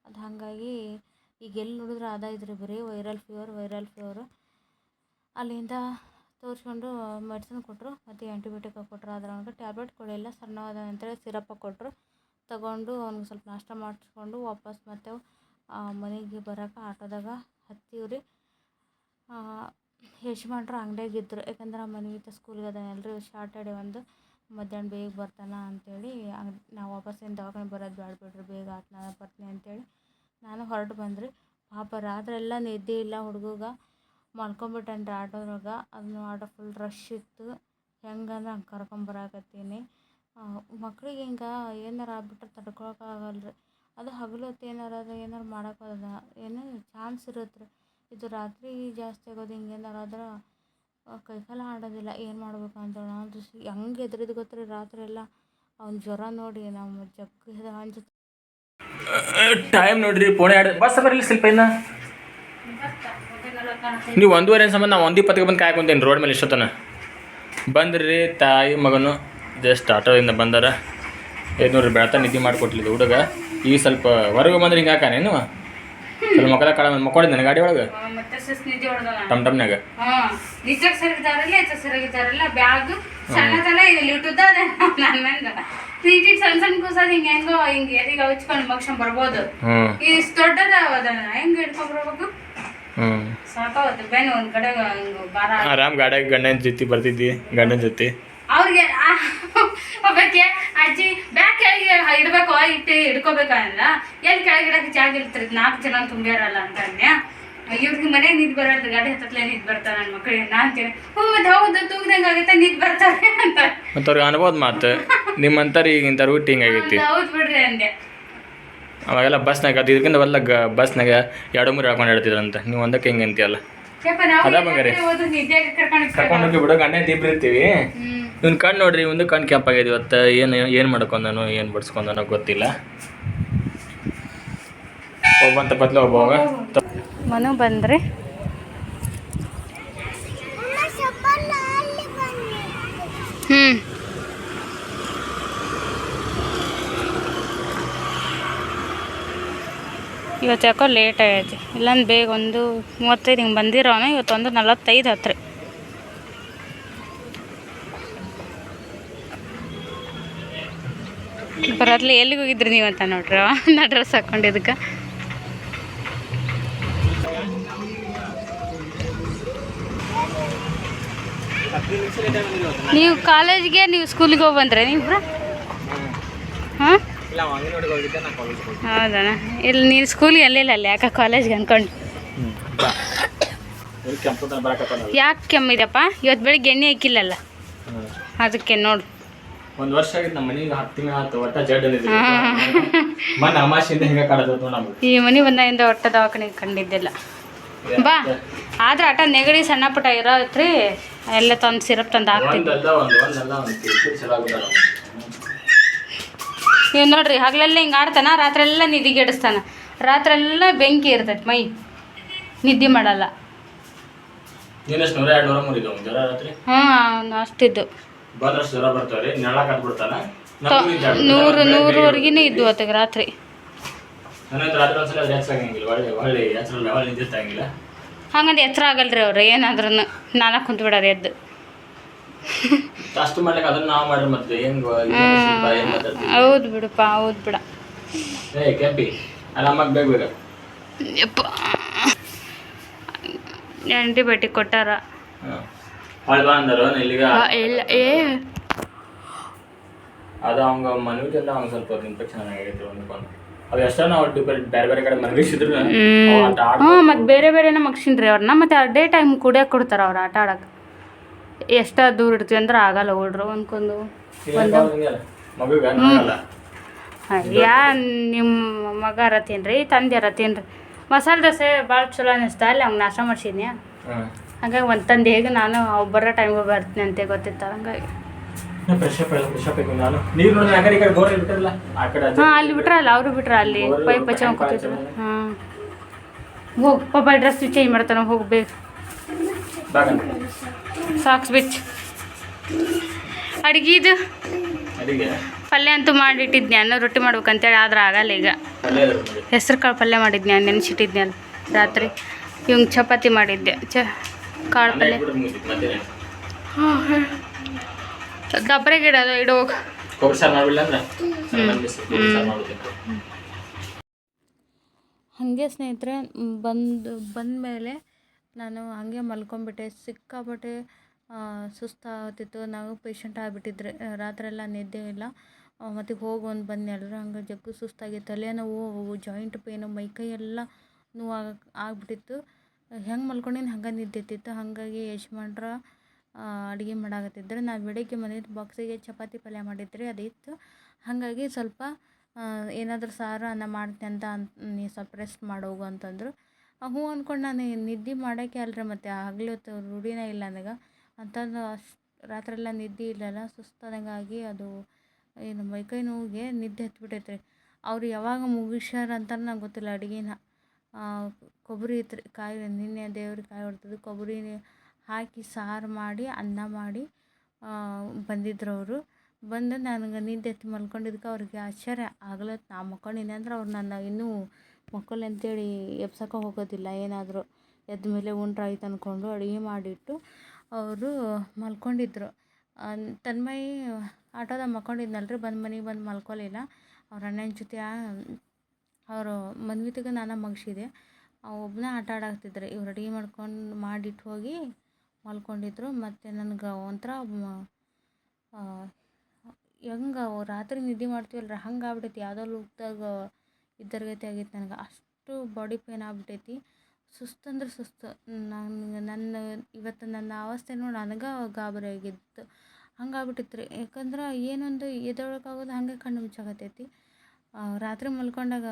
ಅದು ಹಾಗಾಗಿ ಈಗ ಎಲ್ಲಿ ನೋಡಿದ್ರು ಅದ ಇದ್ರಿ, ಬರೀ ವೈರಲ್ ಫೀವರ್ ವೈರಲ್ ಫೀವರು ಅಲ್ಲಿಂದ ತೋರಿಸ್ಕೊಂಡು ಮೆಡಿಸಿನ್ ಕೊಟ್ಟರು ಮತ್ತು ಆ್ಯಂಟಿಬಯೋಟಿಕ್ ಕೊಟ್ಟರು ಅದ್ರಾಗ ಟ್ಯಾಬ್ಲೆಟ್ ಕೊಡಲಿಲ್ಲ, ಸಣ್ಣವಾದ ನಂತರ ಸಿರಪ್ಪ ಕೊಟ್ಟರು ತಗೊಂಡು ಅವ್ನಿಗೆ ಸ್ವಲ್ಪ ನಾಷ್ಟ ಮಾಡಿಸ್ಕೊಂಡು ವಾಪಸ್ ಮತ್ತೆ ಮನೆಗೆ ಬರೋಕೆ ಆಟೋದಾಗ ಹತ್ತಿವ್ರಿ ಯಜಮಾನ್ರು ಅಂಗಡಿಯಾಗ ಇದ್ದರು ಯಾಕಂದ್ರೆ ಮನ್ವಿತ ಸ್ಕೂಲ್ಗೆ ಅದಾನಲ್ಲ ರೀ ಶಾರ್ಟೆಡೆ ಒಂದು ಮಧ್ಯಾಹ್ನ ಬೇಗ ಬರ್ತಾನೆ ಅಂಗ್, ನಾವು ವಾಪಸ್ಸಿಂದ ದವಾಖಾನೆ ಬರೋದು ಬೇಡ ಬಿಡ್ರಿ, ಬೇಗ ಆತನ, ಬರ್ತೀನಿ ಅಂತೇಳಿ ನಾನು ಹೊರಟು ಬಂದ್ರಿ ಪಾಪ ರಾತ್ರೆಲ್ಲ ನಿದ್ದೆ ಇಲ್ಲ, ಹುಡುಗಗ ಮಲ್ಕೊಂಬಿಟ್ಟನ್ರಿ ಆಟೋದಾಗ ಅದನ್ನು ಆಟೋ ಫುಲ್ ರಶ್ ಇತ್ತು. ಹೆಂಗಂದ್ರೆ ಹಂಗೆ ಕರ್ಕೊಂಬರಾಕತ್ತೀನಿ ಮಕ್ಳಿಗೆ ಹಿಂಗೆ ಏನಾರು ಆಗ್ಬಿಟ್ರೆ ತಡ್ಕೊಳಕ್ಕಾಗಲ್ಲ ರೀ ಅದು ಹಗಲೊತ್ತು ಏನಾರು ಅದು ಏನಾರು ಮಾಡೋಕ್ಕಾಗಲ್ಲ ಏನೋ ಚಾನ್ಸ್ ಇರುತ್ತೆ ಇದು ರಾತ್ರಿ ಜಾಸ್ತಿ ಆಗೋದು, ಹಿಂಗೆ ಏನಾರ ಆದ್ರೆ ಕೈಕಾಲ ಆಡೋದಿಲ್ಲ. ಏನು ಮಾಡ್ಬೇಕು ಅಂತ ನಾನು ಹೆಂಗೆ ಹೆದ್ರಿದ್ದು ಗೊತ್ತ್ರಿ ರಾತ್ರಿ ಎಲ್ಲ. ಅವ್ನ ಜ್ವರ ನೋಡಿ ನಮ್ಮ ಜಗ್ಗ ಅಂಜು ಟೈಮ್ ನೋಡ್ರಿ, ಪೋಣೆ ಆಡ ಬಸ್ ಬರಲಿ ಸ್ವಲ್ಪ ಇನ್ನ. ನೀವು ಒಂದೂವರೆ ಸಂಬಂಧ, ನಾವು ಒಂದು ಇಪ್ಪತ್ತಿಗೆ ಬಂದು ಕಾಯ್ಕೊಂತೀನಿ ರೋಡ್ ಮೇಲೆ ಇಷ್ಟೊತ್ತನ. ಬಂದ್ರಿ ತಾಯಿ ಮಗನು ಜಸ್ಟ್ ಆಟೋದಿಂದ ಬಂದಾರ. ಐದುನೂರು ಬೆಳತ ನಿದ್ದೆ ಮಾಡಿಕೊಟ್ಲಿದ್ದು ಹುಡುಗ. ಈಗ ಸ್ವಲ್ಪ ಹೊರಗೆ ಬಂದ್ರೆ ಹಿಂಗೆ ಹಾಕಾನೇನು ಸ್ವಲ್ಪ ಮಕ್ಕಳ ಕಡೆ ಮಕ್ಕೊಂಡಿದ್ದಾನೆ ಗಾಡಿ ಒಳಗೆ. ಮತ್ತೆ ಸುಸ್ ನಿದ್ದೆ ಹೊಡೆದ ಟಮ್ ಟಮ್ನಾಗ. ಹಾ ನಿಜಕ್ಕೆ ಸರಿದಾರಲ್ಲ ಹೆಚ್ಚು ಸರಿಗಿದಾರಲ್ಲ ಬ್ಯಾಗ್ ಸಣ್ಣದಲ್ಲ ಇದು ಲಿಟ್ಟುದ ಅದೇ. *laughs* ನನ್ನ ನೀಟಿ ಸಣ್ಣ ಸಣ್ಣ ಕೂಸದ ಹಿಂಗೆ ಹೆಂಗೋ ಹಿಂಗೆ ಎದಿಗೆ ಹಚ್ಕೊಂಡು ಮಕ್ಷನ್ ಬರ್ಬೋದು. ಹ್ಞೂ ಇಷ್ಟು ದೊಡ್ಡದ ಅದನ್ನ. ಹೆಂಗ್ ಹಿಡ್ಕೊಂಡ್ ಬರ್ಬೇಕು? ಹ್ಮ್. ಸಾಕಾವತ್ತು ಬೆನ್ನು ಒಂದ್ ಕಡೆ ಹಿಂಗ್ ಬಾರ ಆರಾಮ್ ಗಾಡಿಯಾಗ ಗಂಡನ ಜೊತೆ ಬರ್ತಿದ್ದಿ ಗಂಡನ ಜೊತೆ. ಅವ್ರಿಗೆ ಒಬ್ಬಕ್ಕೆ ಅಜ್ಜಿ ಬ್ಯಾಗ್ ಕೆಳಗೆ ಇಡ್ಬೇಕು ಇಟ್ಟು ಹಿಡ್ಕೋಬೇಕಲ್ಲ ಎಲ್ಲಿ ಕೆಳಗೆ ಇಡಕ್ಕೆ ಜಾಗ ಇರ್ತಾರೆ ನಾಲ್ಕು ಜನ ತುಂಬ್ಯಾರಲ್ಲ ಅಂತ ಅನ್ಯ ಇವ್ರಿಗೆ ಮನೆ ನಿದ್ ಬರಲ್ಲ ಗಾಡಿ ಹತ್ತಲೇ ನಿದ್ ಬರ್ತಾರೆ ನನ್ನ ಮಕ್ಕಳಿಗೆ ನಾ ಅಂತೀನಿ ಹ್ಞೂ ಮತ್ತೆ ಹೌದು ತೂಗ್ದಂಗೆ ಆಗುತ್ತೆ ನಿದ್ ಬರ್ತಾರೆ ಅಂತ. ಮತ್ತೆ ಅವ್ರಿಗೆ ಅನ್ಬೋದು ಮಾತು. ನಿಮ್ಮಂತಾರೆ ಈಗ ಇಂಥ ರೂಟ್ ಹಿಂಗಾಗೈತಿ ಹೌದು ಬಿಡ್ರಿ ಅಂದೆ. ಅವಾಗೆಲ್ಲ ಬಸ್ನಾಗ ಅದು ಇದಕ್ಕಿಂತ ಬಲ್ಲ ಗ ಬಸ್ನಾಗ ಎರಡು ಮೂರು ಹಾಕೊಂಡು ಹೇಳ್ತಿದ್ರಂತ ನೀವು ಒಂದಕ್ಕೆ ಹಿಂಗೆ ಅಂತೀಯಲ್ಲ. ಅದ ಬಂಗಾರಿ. ಕರ್ಕೊಂಡು ಹೋಗಿ ಬಿಡೋ ಗಂಡ ಇಬ್ರು ಇರ್ತೀವಿ. ಇವ್ನ ಕಣ್ಣು ನೋಡ್ರಿ, ಒಂದು ಕಣ್ಣು ಕೆಂಪಾಗಿದೆ ಇವತ್ತು. ಏನು ಏನು ಮಾಡ್ಕೊಂಡನು, ಏನು ಬಡ್ಸ್ಕೊಂಡನೋ ಗೊತ್ತಿಲ್ಲ. ಒಬ್ಬಂತ ಬದ್ಲ ಒಬ್ಬ ಹೋಗ. ಮನು ಬಂದ್ರೆ? ಹ್ಮ್. ಇವತ್ತು ಯಾಕೋ ಲೇಟ್ ಆಗೈತಿ ಇಲ್ಲಾಂದ್ರೆ ಬೇಗ ಒಂದು ಮೂವತ್ತೈದು ಹಿಂಗೆ ಬಂದಿರೋನ ಇವತ್ತು ಒಂದು ನಲವತ್ತೈದು ಹತ್ರ ಬರತ್ಲಿ ಎಲ್ಲಿಗೆ ಹೋಗಿದ್ರಿ ನೀವು ಅಂತ ನೋಡ್ರಿ. ನಾ ಡ್ರೆಸ್ ಹಾಕೊಂಡಿದ್ದಕ್ಕೆ ನೀವು ಕಾಲೇಜ್ಗೆ, ನೀವು ಸ್ಕೂಲಿಗೆ ಹೋಗಿ ಬಂದ್ರೆ ನೀವು? ಹಾಂ? ಹೌದಾ? ಇಲ್ಲಿ ನೀನು ಸ್ಕೂಲ್ಗೆ ಎಲ್ಲಿಲ್ಲ ಅಲ್ಲಿ? ಯಾಕೆ ಕಾಲೇಜ್ಗೆ ಅಂದ್ಕೊಂಡು ಯಾಕೆ ಕೆಮ್ಮಿದೆಯಪ್ಪ? ಇವತ್ತು ಬೆಳಿಗ್ಗೆ ಎಣ್ಣೆ ಹಾಕಿಲ್ಲಲ್ಲ? ಅದಕ್ಕೆ ನೋಡು. ಒಂದು ವರ್ಷ ಆಗಿತ್ತು ನಮ್ಮ ಮನೆಗೆ ಹತ್ತು ತಿಂಗಳ ಆಯ್ತು ಒಟ್ಟ ಜಡ್ ಮನೆ ಅಮಾಶಿಂದ ಹಿಂಗ ಕಾಡೋದು ನಮ್ಗೆ. ಈ ಮನೆ ಬಂದಾಗಿಂದ ಒಟ್ಟ ದವಾಖಾನೆಗೆ ಕಂಡಿದ್ದಿಲ್ಲ. ಬಾ ಆದ್ರೆ ಆಟ ನೆಗಡಿ ಸಣ್ಣ ಪುಟ್ಟ ಇರೋತ್ರಿ ಎಲ್ಲ ತಂದು ಸಿರಪ್ ತಂದು ಹಾಕ್ತೀನಿ ಒಂದಲ್ಲ ಒಂದು ಒಂದಲ್ಲ ಒಂದು ಕಿರಿಕಿರಿ ಚಲೋ ಆಗ್ಬಿಟ್ಟಾರ ನೀವು ನೋಡ್ರಿ ಹಗಲೆಲ್ಲ ಹಿಂಗೆ ಆಡ್ತಾನ ರಾತ್ರೆಲ್ಲ ನಿದ್ದಿಗೆಡಿಸ್ತಾನ ರಾತ್ರೆಲ್ಲ ಬೆಂಕಿ ಇರ್ತೈತೆ ಮೈ ನಿದ್ದೆ ಮಾಡಲ್ಲ. ನೀನಷ್ಟು ನೂರ ಎರಡು ನೂರ ಮೂರು ಇದ್ದಾವೆ ಜ್ವರ ರಾತ್ರಿ? ಹಾಂ ಅಷ್ಟಿದ್ದು ಬಂದಷ್ಟು ಜ್ವರ ಬರ್ತಾವ್ರಿ ನೆಳ ಕಟ್ಬಿಡ್ತಾನ ನೂರು ನೂರುವರೆಗಿನೂ ಹೊತ್ತಿಗೆ ರಾತ್ರಿ. ಹಂಗಂದ್ರೆ ರಾತ್ರಿ ಒಂದ್ಸಲ ಅದು ಹೆಚ್ಚಾಗಂಗಿಲ್ಲ ಒಳ್ಳೆ ಒಳ್ಳೆ ಹೆಸರಲ್ಲ ಒಳ್ಳೆ ನಿಂತಿರ್ತಾಗಿಲ್ಲ ಹಂಗಂದು ಎಚ್ಚರ ಆಗಲ್ರಿ ಅವ್ರು ಏನಾದ್ರೂ ನಾಲ್ಕು ಕುಂತು ಬಿಡಾರ ಎದ್ದು. ಅಷ್ಟು ಮಾಡ್ಲಿಕ್ಕೆ ಅದನ್ನ ನಾವು ಮಾಡ್ರಿ ಮತ್ತೆ. ಹೆಂಗ್ ಏನ್ ಮಾತಾಡ್ತೀವಿ ಹೌದು ಬಿಡಪ್ಪ ಹೌದು ಬಿಡ. ಏ ಕೆಂಪಿ ಬೇಗ ಯಪ್ಪ. ಆ್ಯಂಟಿಬಯೋಟಿಕ್ ಕೊಟ್ಟಾರ. ಹೊಳ್ ಬಾ ಅಂದರು ಇಲ್ಲಿಗ ಆ, ಇಲ್ಲ ಏ. ಅದು ಅವಂಗ ಅವ್ನ ಸ್ವಲ್ಪ ಇನ್ಫೆಕ್ಷನ್ ಆಗೈತಿ ಎಷ್ಟೋ ನಾವು ಬೇರೆ ಬೇರೆ ಕಡೆ ಆಡ್ ಹ್ಞೂ ಮತ್ತು ಬೇರೆ ಬೇರೆ ಮಗ್ಸಿನ್ರಿ ಅವ್ರನ್ನ ಮತ್ತು ಅದೇ ಟೈಮ್ ಕುಡಿಯೋಕೆ ಕೊಡ್ತಾರೆ ಅವ್ರು ಆಟ ಆಡಕ್ಕೆ ಎಷ್ಟ ದೂರ ಇಡ್ತೀವಿ ಅಂದ್ರೆ ಆಗಲ್ಲ ಹುಡ್ರು ಅನ್ಕೊಂಡು. ಯಾ ನಿಮ್ಮ ಮಗ ರತೀನ್ರಿ ತಂದೆ ರತೀನ್ರಿ ಮಸಾಲೆ ದೋಸೆ ಭಾಳ ಚಲೋ ಅನ್ನಿಸ್ತಾ ಅಲ್ಲಿ ಹಂಗೆ ನಾಶ ಮಾಡ್ಸಿದ್ನಿ ಹ್ಮ್ ಹಾಗಾಗಿ ಒಂದು ತಂದೆ ಹೇಗೆ ನಾನು ಅವ್ರು ಬರೋ ಟೈಮಿಗೆ ಬರ್ತೀನಿ ಅಂತ ಗೊತ್ತಿತ್ತು ಹಂಗಾಗಿ. ಹಾಂ ಅಲ್ಲಿ ಬಿಟ್ರಲ್ಲ ಅವರು ಬಿಟ್ರ ಅಲ್ಲಿ ಪೈಪ್ ಹಚ್ಕೊಂಡ್ ಕೂತಿದ್ರು ಹಾಂ. ಹೋಗಿ ಪಾಪ ಡ್ರೆಸ್ ಚೇಂಜ್ ಮಾಡ್ತಾನೆ ಹೋಗ್ಬೇಕು ಸಾಕ್ಸ್ ಬಿಚ್ ಅಡ್ಗಿದು ಅಡಿಗೆ ಪಲ್ಯ ಅಂತೂ ಮಾಡಿಟ್ಟಿದ್ನಿ ಅನ್ನ ರೊಟ್ಟಿ ಮಾಡ್ಬೇಕಂತೇಳಿ ಆದ್ರೆ ಆಗಲ್ಲ ಈಗ. ಹೆಸ್ರು ಕಾಳು ಪಲ್ಯ ಮಾಡಿದ್ನಿ ನೆನೆಸಿಟ್ಟಿದ್ನಿ ಅಲ್ಲಿ ರಾತ್ರಿ. ಇವಂಗೆ ಚಪಾತಿ ಮಾಡಿದ್ದೆ. ಚ ಕಾಳು ಪಲ್ಯ ಗಿಡ ಅದು ಇಡು ಹೋಗಿ. ಕೊಬ್ಬರಿ ಸಾರು ಮಾಡ್ಬಿಡ್ಲ ಅಂದ್ರೆ? ಕೊಬ್ಬರಿ ಸಾರು ಮಾಡ್ಬಿಡ್ತೀನಿ ಹಾಗೆ ಸ್ನೇಹಿತರೆ ಬಂದು ಬಂದ ಮೇಲೆ ನಾನು ಹಾಗೆ ಮಲ್ಕೊಂಡ್ಬಿಟ್ಟೆ ಸಿಕ್ಕಾಪಟ್ಟೆ ಸುಸ್ತಾಗ್ತಿತ್ತು. ನಾವು ಪೇಷಂಟ್ ಆಗಿಬಿಟ್ಟಿದ್ರೆ ರಾತ್ರಿ ಎಲ್ಲ ನಿದ್ದೆ ಇಲ್ಲ. ಮತ್ತು ಹೋಗಿ ಒಂದು ಬಂದು ಎಲ್ಲರೂ ಹಂಗೆ ಜಗ್ಗು ಸುಸ್ತಾಗಿ ತಲೆನೋವು ಜಾಯಿಂಟ್ ಪೇನು ಮೈಕೈ ಎಲ್ಲ ನೋವು ಆಗ ಆಗ್ಬಿಟ್ಟಿತ್ತು. ಹೆಂಗೆ ಮಲ್ಕೊಂಡಿನಿ ಹಂಗೆ ನಿದ್ದೆ ಹತ್ತಿತ್ತು ಹಾಗಾಗಿ ಯಜಮಾನ್ರ ಅಡುಗೆ ಮಾಡಾಕತ್ತಿದ್ರು. ನಾನು ಬೆಳಗ್ಗೆ ಮನೇದು ಬಾಕ್ಸಿಗೆ ಚಪಾತಿ ಪಲ್ಯ ಮಾಡಿದ್ರಿ, ಅದಿತ್ತು. ಹಾಗಾಗಿ ಸ್ವಲ್ಪ ಏನಾದರೂ ಸಾರು ಅನ್ನ ಮಾಡ್ತೆ ಅಂತ ನೀ ಸ್ವಲ್ಪ ರೆಸ್ಟ್ ಮಾಡೋಗು ಅಂತಂದರು. ಹ್ಞೂ ಅಂದ್ಕೊಂಡು ನಾನು ನಿದ್ದೆ ಮಾಡೋಕ್ಕೆ ಅಲ್ರಿ ಮತ್ತು ಹೊತ್ತು ರೂಢಿನೇ ಇಲ್ಲ ನನಗೆ. ಅಂತಂದು ಅಷ್ಟು ರಾತ್ರಿ ಎಲ್ಲ ನಿದ್ದೆ ಇಲ್ಲಲ್ಲ, ಸುಸ್ತಾದಂಗಾಗಿ ಅದು, ಏನು ಮೈಕೈ ನೋವಿಗೆ ನಿದ್ದೆ ಹತ್ಬಿಟ್ಟೈತೆ ರೀ ಅವ್ರು ಯಾವಾಗ ಮುಗಿಸ್ಯಾರ ಅಂತ ನಂಗೆ ಗೊತ್ತಿಲ್ಲ, ಅಡುಗೆನ. ಕೊಬ್ಬರಿ ಇತ್ತು ಕಾಯಿ, ನಿನ್ನೆ ದೇವ್ರಿಗೆ ಕಾಯಿ ಹೊಡ್ದಿದ್ದು. ಕೊಬ್ಬರಿ ಹಾಕಿ ಸಾರು ಮಾಡಿ, ಅನ್ನ ಮಾಡಿ ಬಂದಿದ್ರು ಅವರು. ಬಂದು ನನಗೆ ನಿದ್ದೆ ಎತ್ತಿ ಮಲ್ಕೊಂಡಿದ್ದಕ್ಕೆ ಅವ್ರಿಗೆ ಆಶ್ಚರ್ಯ ಆಗ್ಲತ್ತು ನಾ ಮಲ್ಕೊಂಡಿನಿ ಅಂದ್ರೆ ಅವ್ರು ನನ್ನ ಇನ್ನೂ ಮಕ್ಕಳು ಅಂತೇಳಿ ಎಬ್ಸಕ್ಕೆ ಹೋಗೋದಿಲ್ಲ. ಏನಾದರೂ ಎದ್ದ ಮೇಲೆ ಉಂಡ್ರಾಯ್ತು ಅಂದ್ಕೊಂಡು ಅಡುಗೆ ಮಾಡಿಟ್ಟು ಅವರು ಮಲ್ಕೊಂಡಿದ್ರು. ತನ್ಮೈ ಆಟೋದಾಗ ಮಲ್ಕೊಂಡಿದ್ನಲ್ರಿ, ಬಂದು ಮನೆಗೆ ಬಂದು ಮಲ್ಕೊಲಿಲ್ಲ. ಅವ್ರ ಅಣ್ಣನ ಜೊತೆ ಅವರು ಮನ್ವಿತಿಗೆ ನಾನು ಮಗ್ಸಿದೆ. ಒಬ್ಬನೇ ಆಟ ಆಡಾಕತ್ತಿದ್ರು ಇವ್ರು ಅಡುಗೆ ಮಾಡ್ಕೊಂಡು ಮಾಡಿಟ್ಟು ಹೋಗಿ ಮಲ್ಕೊಂಡಿದ್ರು. ಮತ್ತು ನನಗೆ ಒಂಥರ ಹೆಂಗೆ ರಾತ್ರಿ ನಿದ್ದೆ ಮಾಡ್ತೀವಲ್ಲ ಹಂಗೆ ಆಗ್ಬಿಟ್ಟೈತಿ ಯಾವುದೋ ಲೂಕ್ದಾಗ ಇದ್ದರ್ಗತಿ ಆಗೈತೆ ನನಗೆ. ಅಷ್ಟು ಬಾಡಿ ಪೇನ್ ಆಗ್ಬಿಟ್ಟೈತಿ ಸುಸ್ತು ಅಂದ್ರೆ ಸುಸ್ತು. ನನಗೆ ನನ್ನ ಇವತ್ತು ನನ್ನ ಅವಸ್ಥೆ ನೋಡಿ ನನಗೆ ಗಾಬರಿ ಆಗಿತ್ತು. ಹಂಗೆ ಆಗ್ಬಿಟ್ಟಿತ್ತು ರೀ ಯಾಕಂದ್ರೆ ಏನೊಂದು ಎದ್ದೇಳೋಕ್ಕಾಗೋದು ಹಾಗೆ ಕಣ್ಣು ಮುಚ್ಚಾಕತ್ತೈತಿ. ರಾತ್ರಿ ಮಲ್ಕೊಂಡಾಗ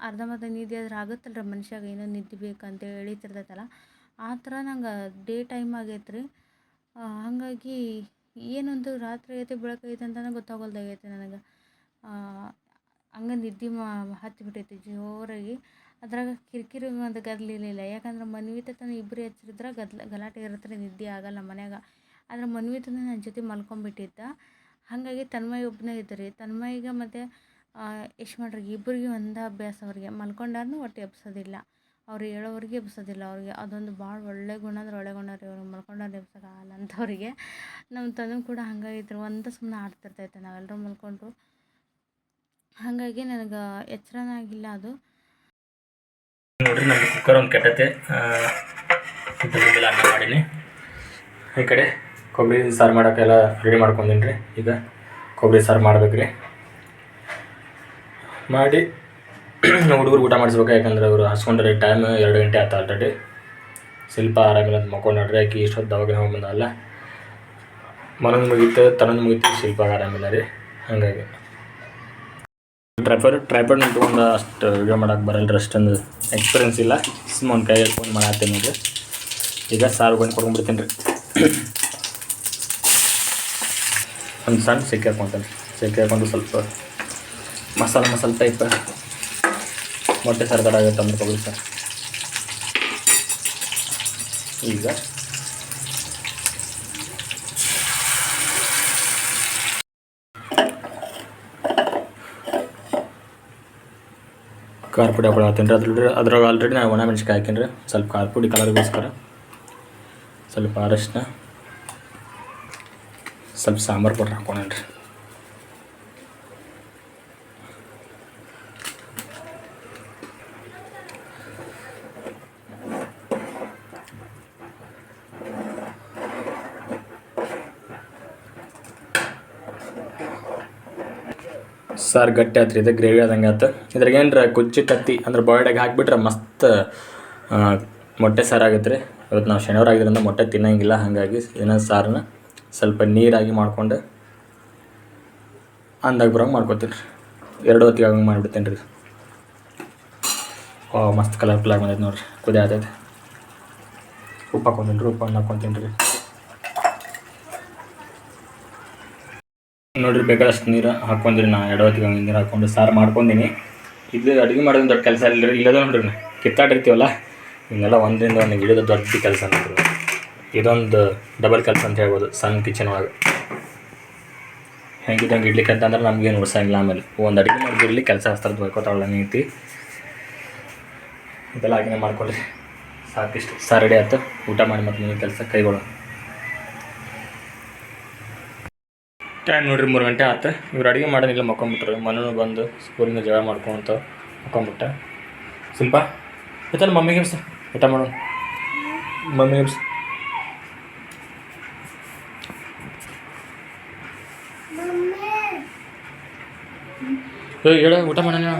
ಅರ್ಧಂಬರ್ಧ ನಿದ್ದೆ ಆದ್ರೆ ಆಗುತ್ತಲ್ಲ ರೀ ಮನುಷ್ಯಾಗ ಏನೋ ನಿದ್ದೆ ಬೇಕಂತ ಎಳಿತಿರ್ತೈತಲ್ಲ? ಆ ಥರ ನಂಗೆ ಡೇ ಟೈಮ್ ಆಗೈತೆ ರೀ ಹಾಗಾಗಿ ಏನೊಂದು ರಾತ್ರಿ ಆಗೈತೆ ಬೆಳಕೈತೆ ಅಂತಲೇ ಗೊತ್ತಾಗಲ್ದಾಗೈತೆ ನನಗೆ. ಹಂಗೆ ನಿದ್ದೆ ಮಾ ಹತ್ತಿಬಿಟ್ಟೈತಿ ಜೋರಾಗಿ. ಅದ್ರಾಗ ಕಿರಿಕಿರಿ ಒಂದು ಗದ್ಲಿರಲಿಲ್ಲ ಯಾಕಂದ್ರೆ ಮನ್ವಿತ ತನ ಇಬ್ಬರು ಹಚ್ಚಿದ್ರೆ ಗದ್ಲ, ಗಲಾಟೆ ಇರುತ್ತೆ ನಿದ್ದೆ ಆಗಲ್ಲ ಮನ್ಯಾಗ. ಆದ್ರೆ ಮನ್ವಿತನ ನನ್ನ ಜೊತೆ ಮಲ್ಕೊಂಬಿಟ್ಟಿದ್ದ. ಹಾಗಾಗಿ ತನ್ಮಯ್ ಒಬ್ಬನೇ ಇದ್ದ ರೀ. ತನ್ಮಯ್ಗೆ ಮತ್ತು ಯಶ್ಮಣ್ರಿಗೆ ಇಬ್ಬರಿಗೆ ಒಂದೇ ಅಭ್ಯಾಸ ಅವ್ರಿಗೆ. ಮಲ್ಕೊಂಡಾರ್ನು ಒಟ್ಟು ಎಬ್ಸೋದಿಲ್ಲ. ಅವ್ರು ಹೇಳೋವ್ರಿಗೆ ಎಬ್ಸೋದಿಲ್ಲ ಅವ್ರಿಗೆ. ಅದೊಂದು ಭಾಳ ಒಳ್ಳೆ ಗುಣ ಅಂದ್ರೆ ಒಳ್ಳೆ ಗುಣ ರೀ ಅವ್ರು ಮಲ್ಕೊಂಡಾರ ಎಬ್ಸೋಕ್ಕಾಗಲ್ಲ ಅಂಥವ್ರಿಗೆ ನಮ್ಮ ತಂದೆ ಕೂಡ ಹಂಗಾಗಿದ್ರು. ಒಂದೇ ಸುಮ್ಮನೆ ಆಡ್ತಿರ್ತೈತೆ ನಾವೆಲ್ಲರೂ ಮಲ್ಕೊಂಡ್ರು. ಹಾಗಾಗಿ ನನಗೆ ಎಚ್ಚರನೇ ಆಗಿಲ್ಲ ಅದು. ನೋಡ್ರಿ ನಮ್ಮ ಕುಕ್ಕರ್ ಒಂದು ಕೆಟ್ಟತೆ. ಅನ್ನ ಮಾಡೀನಿ. ಈ ಕಡೆ ಕೊಬ್ಬರಿ ಸಾರು ಮಾಡೋಕ್ಕೆಲ್ಲ ರೆಡಿ ಮಾಡ್ಕೊಂಡಿನಿ ರೀ ಈಗ ಕೊಬ್ಬರಿ ಸಾರು ಮಾಡ್ಬೇಕು ರೀ ಮಾಡಿ *clears throat* ಹುಡುಗರು ಊಟ ಮಾಡಿಸ್ಬೇಕು, ಯಾಕಂದ್ರೆ ಅವರು ಹಸ್ಕೊಂಡ್ರೆ ಟೈಮ್ ಎರಡು ಗಂಟೆ ಆಯ್ತು ಆಲ್ರೆಡಿ ಸ್ವಲ್ಪ ಆರಾಮಿಲ್ಲ ಅಂತ ಮಕ್ಕೊಂಡು ನೋಡ್ರಿ, ಆಕೆ ಇಷ್ಟೊತ್ತು ದವಾಖಾನೆ ಹೋಗಿ ಬಂದಲ್ಲ ಮನೊಂದು ಮುಗೀತು, ತನೊಂದು ಮುಗೀತು ಶಿಲ್ಪ ಆರಾಮಿಲ್ಲ ರೀ. ಹಾಗಾಗಿ. ಟ್ರೈಪರ್ ಟ್ರೈಪರ್ ನಿಂತ್ಕೊಂಡು ಅಷ್ಟು ವಿಡಿಯೋ ಮಾಡೋಕೆ ಬರಲ್ಲ ರೀ ಅಷ್ಟೊಂದು ಎಕ್ಸ್ಪೀರಿಯನ್ಸ್ ಇಲ್ಲ. ಸುಮ್ಮ ಒಂದು ಕೈ ಫೋನ್ ಮಾಡತ್ತೀನಿ ನೋಡ್ರಿ. ಈಗ ಸಾರು ಗಂಟೆ ಕೊಡ್ಕೊಂಡ್ಬಿಡ್ತೀನಿ ರೀ. *clears throat* ಒಂದು ಸಣ್ಣ ಸಿಕ್ಕಿ ಸಿಕ್ಕಾಕೊಂಡು ಸ್ವಲ್ಪ ಮಸಾಲೆ ಮಸಾಲೆ ಟೈಪ್ ಮೊಟ್ಟೆ ಸಾರು ಥರ ಆಗುತ್ತೆ ಅಂದ್ರೆ ಕೊಬ್ಬರಿ ಸರ್. ಈಗ ಖಾರ ಪುಡಿ ಹಾಕೊಳತ್ತೀನಿ ರೀ. ಅದ್ರ ಅದ್ರಾಗ ಆಲ್ರೆಡಿ ನಾನು ಒಣ ಮೆಣಸಿನ್ಕಾಯಿ ಹಾಕೀನಿ ರೀ ಸ್ವಲ್ಪ ಖಾರ ಪುಡಿ ಕಲರ್ಗೋಸ್ಕರ. ಸ್ವಲ್ಪ ಅರಶಿನ ಸ್ವಲ್ಪ ಸಾಂಬಾರು ಪೌಡ್ರ್ ಹಾಕೊಂಡೇನಿ ಸಾರು ಗಟ್ಟಿ ಆತ್ರಿ, ಇದು ಗ್ರೇವಿ ಆದಂಗೆ ಆತು. ಇದ್ರಾಗೇನ್ರ ಕುಚ್ಚಿ ತತ್ತಿ ಅಂದ್ರೆ ಬಾಯ್ಡಾಗ ಹಾಕಿಬಿಟ್ರೆ ಮಸ್ತ್ ಮೊಟ್ಟೆ ಸಾರು ಆಗುತ್ತೆ ರೀ ಇವತ್ತು ನಾವು ಶನಿವಾರ ಆಗಿದ್ರಿಂದ ಮೊಟ್ಟೆ ತಿನ್ನಂಗಿಲ್ಲ, ಹಾಗಾಗಿ ಏನೋ ಸಾರನ್ನ ಸ್ವಲ್ಪ ನೀರಾಗಿ ಮಾಡ್ಕೊಂಡು ಅಂದಾಗ ಬರೋಂಗೆ ಮಾಡ್ಕೊತೀನಿ ರೀ. ಎರಡು ಹೊತ್ತಿಗೆ ಹಂಗೆ ಮಾಡಿಬಿಡ್ತೇನೆ ರೀ. ಓ, ಮಸ್ತ್ ಕಲರ್ಫುಲ್ ಆಗಿ ಬಂದೈತೆ ನೋಡ್ರಿ. ಕುದಿ ಆತೈತೆ. ಉಪ್ಪು ಹಾಕೊಂತೀನಿ ರೀ ಉಪ್ಪು ಹಣ್ಣು ಹಾಕ್ಕೊಂತೀನಿ ರೀ. ನೋಡ್ರಿ, ಬೇಕಾದಷ್ಟು ನೀರು ಹಾಕ್ಕೊಂಡ್ರಿ. ನಾ ಎರಡು ಹೊತ್ತಿಗೆ ನೀರು ಹಾಕೊಂಡು ಸಾರು ಮಾಡ್ಕೊಂಡೀನಿ. ಇದು ಅಡುಗೆ ಮಾಡೋದು ದೊಡ್ಡ ಕೆಲಸ ಇಲ್ಲ ಇಲ್ಲದ ನೋಡ್ರಿ ಕಿತ್ತಾಡಿರ್ತೀವಲ್ಲ ಹಿಂಗೆಲ್ಲ ಒಂದರಿಂದ ಒಂದು ಗಿಡದ ದೊಡ್ಡ ಕೆಲಸ ನೋಡ್ರಿ. ಇದೊಂದು ಡಬಲ್ ಕೆಲಸ ಅಂತ ಹೇಳ್ಬೋದು, ಸಣ್ಣ ಕಿಚನ್ ಒಳಗೆ. ಹೆಂಗಿದಂಗೆ ಇಡ್ಲಿಕ್ಕೆ ಅಂತಂದ್ರೆ ನಮ್ಗೇನು ಉಡ್ಸಂಗಿಲ್ಲ ಆಮೇಲೆ. ಒಂದು ಅಡುಗೆ ಮಾಡಿದಿರಲಿ ಕೆಲಸ ಹಸ್ತರದ್ದು ಬೈಕೋತಾವಲ್ಲ ನೀತಿ. ಇದೆಲ್ಲ ಹಾಗೆ ಮಾಡ್ಕೊಳ್ರಿ. ಸಾಕಿಷ್ಟು. ಸಾರು ರೆಡಿ ಆಯ್ತು. ಊಟ ಮಾಡಿ ಮತ್ತೆ ಮುಂದಿನ ಕೆಲಸ ಕೈಗೊಳ್ಳೋಣ. ಟೈಮ್ ನೋಡ್ರಿ ಮೂರು ಗಂಟೆ ಆಯ್ತು ಇವ್ರು ಅಡುಗೆ ಮಾಡೋದಿಲ್ಲ ಮಕ್ಕೊಂಬಿಟ್ರು. ಮನೂ ಬಂದು ಸ್ಕೂಲಿಂದ ಜಗಳ ಮಾಡ್ಕೊಂತ ಮಕ್ಕೊಂಬಿಟ್ಟೆ. ಸ್ವಲ್ಪ ಆಯ್ತಲ್ಲ ಮಮ್ಮಿಗೆ ಹಿಬ್ಸ ಊಟ ಮಾಡೋಣ ಮಮ್ಮಿ ಹಿಬ್ಸ ಏ, ಹೇಳ, ಊಟ ಮಾಡೋಣ.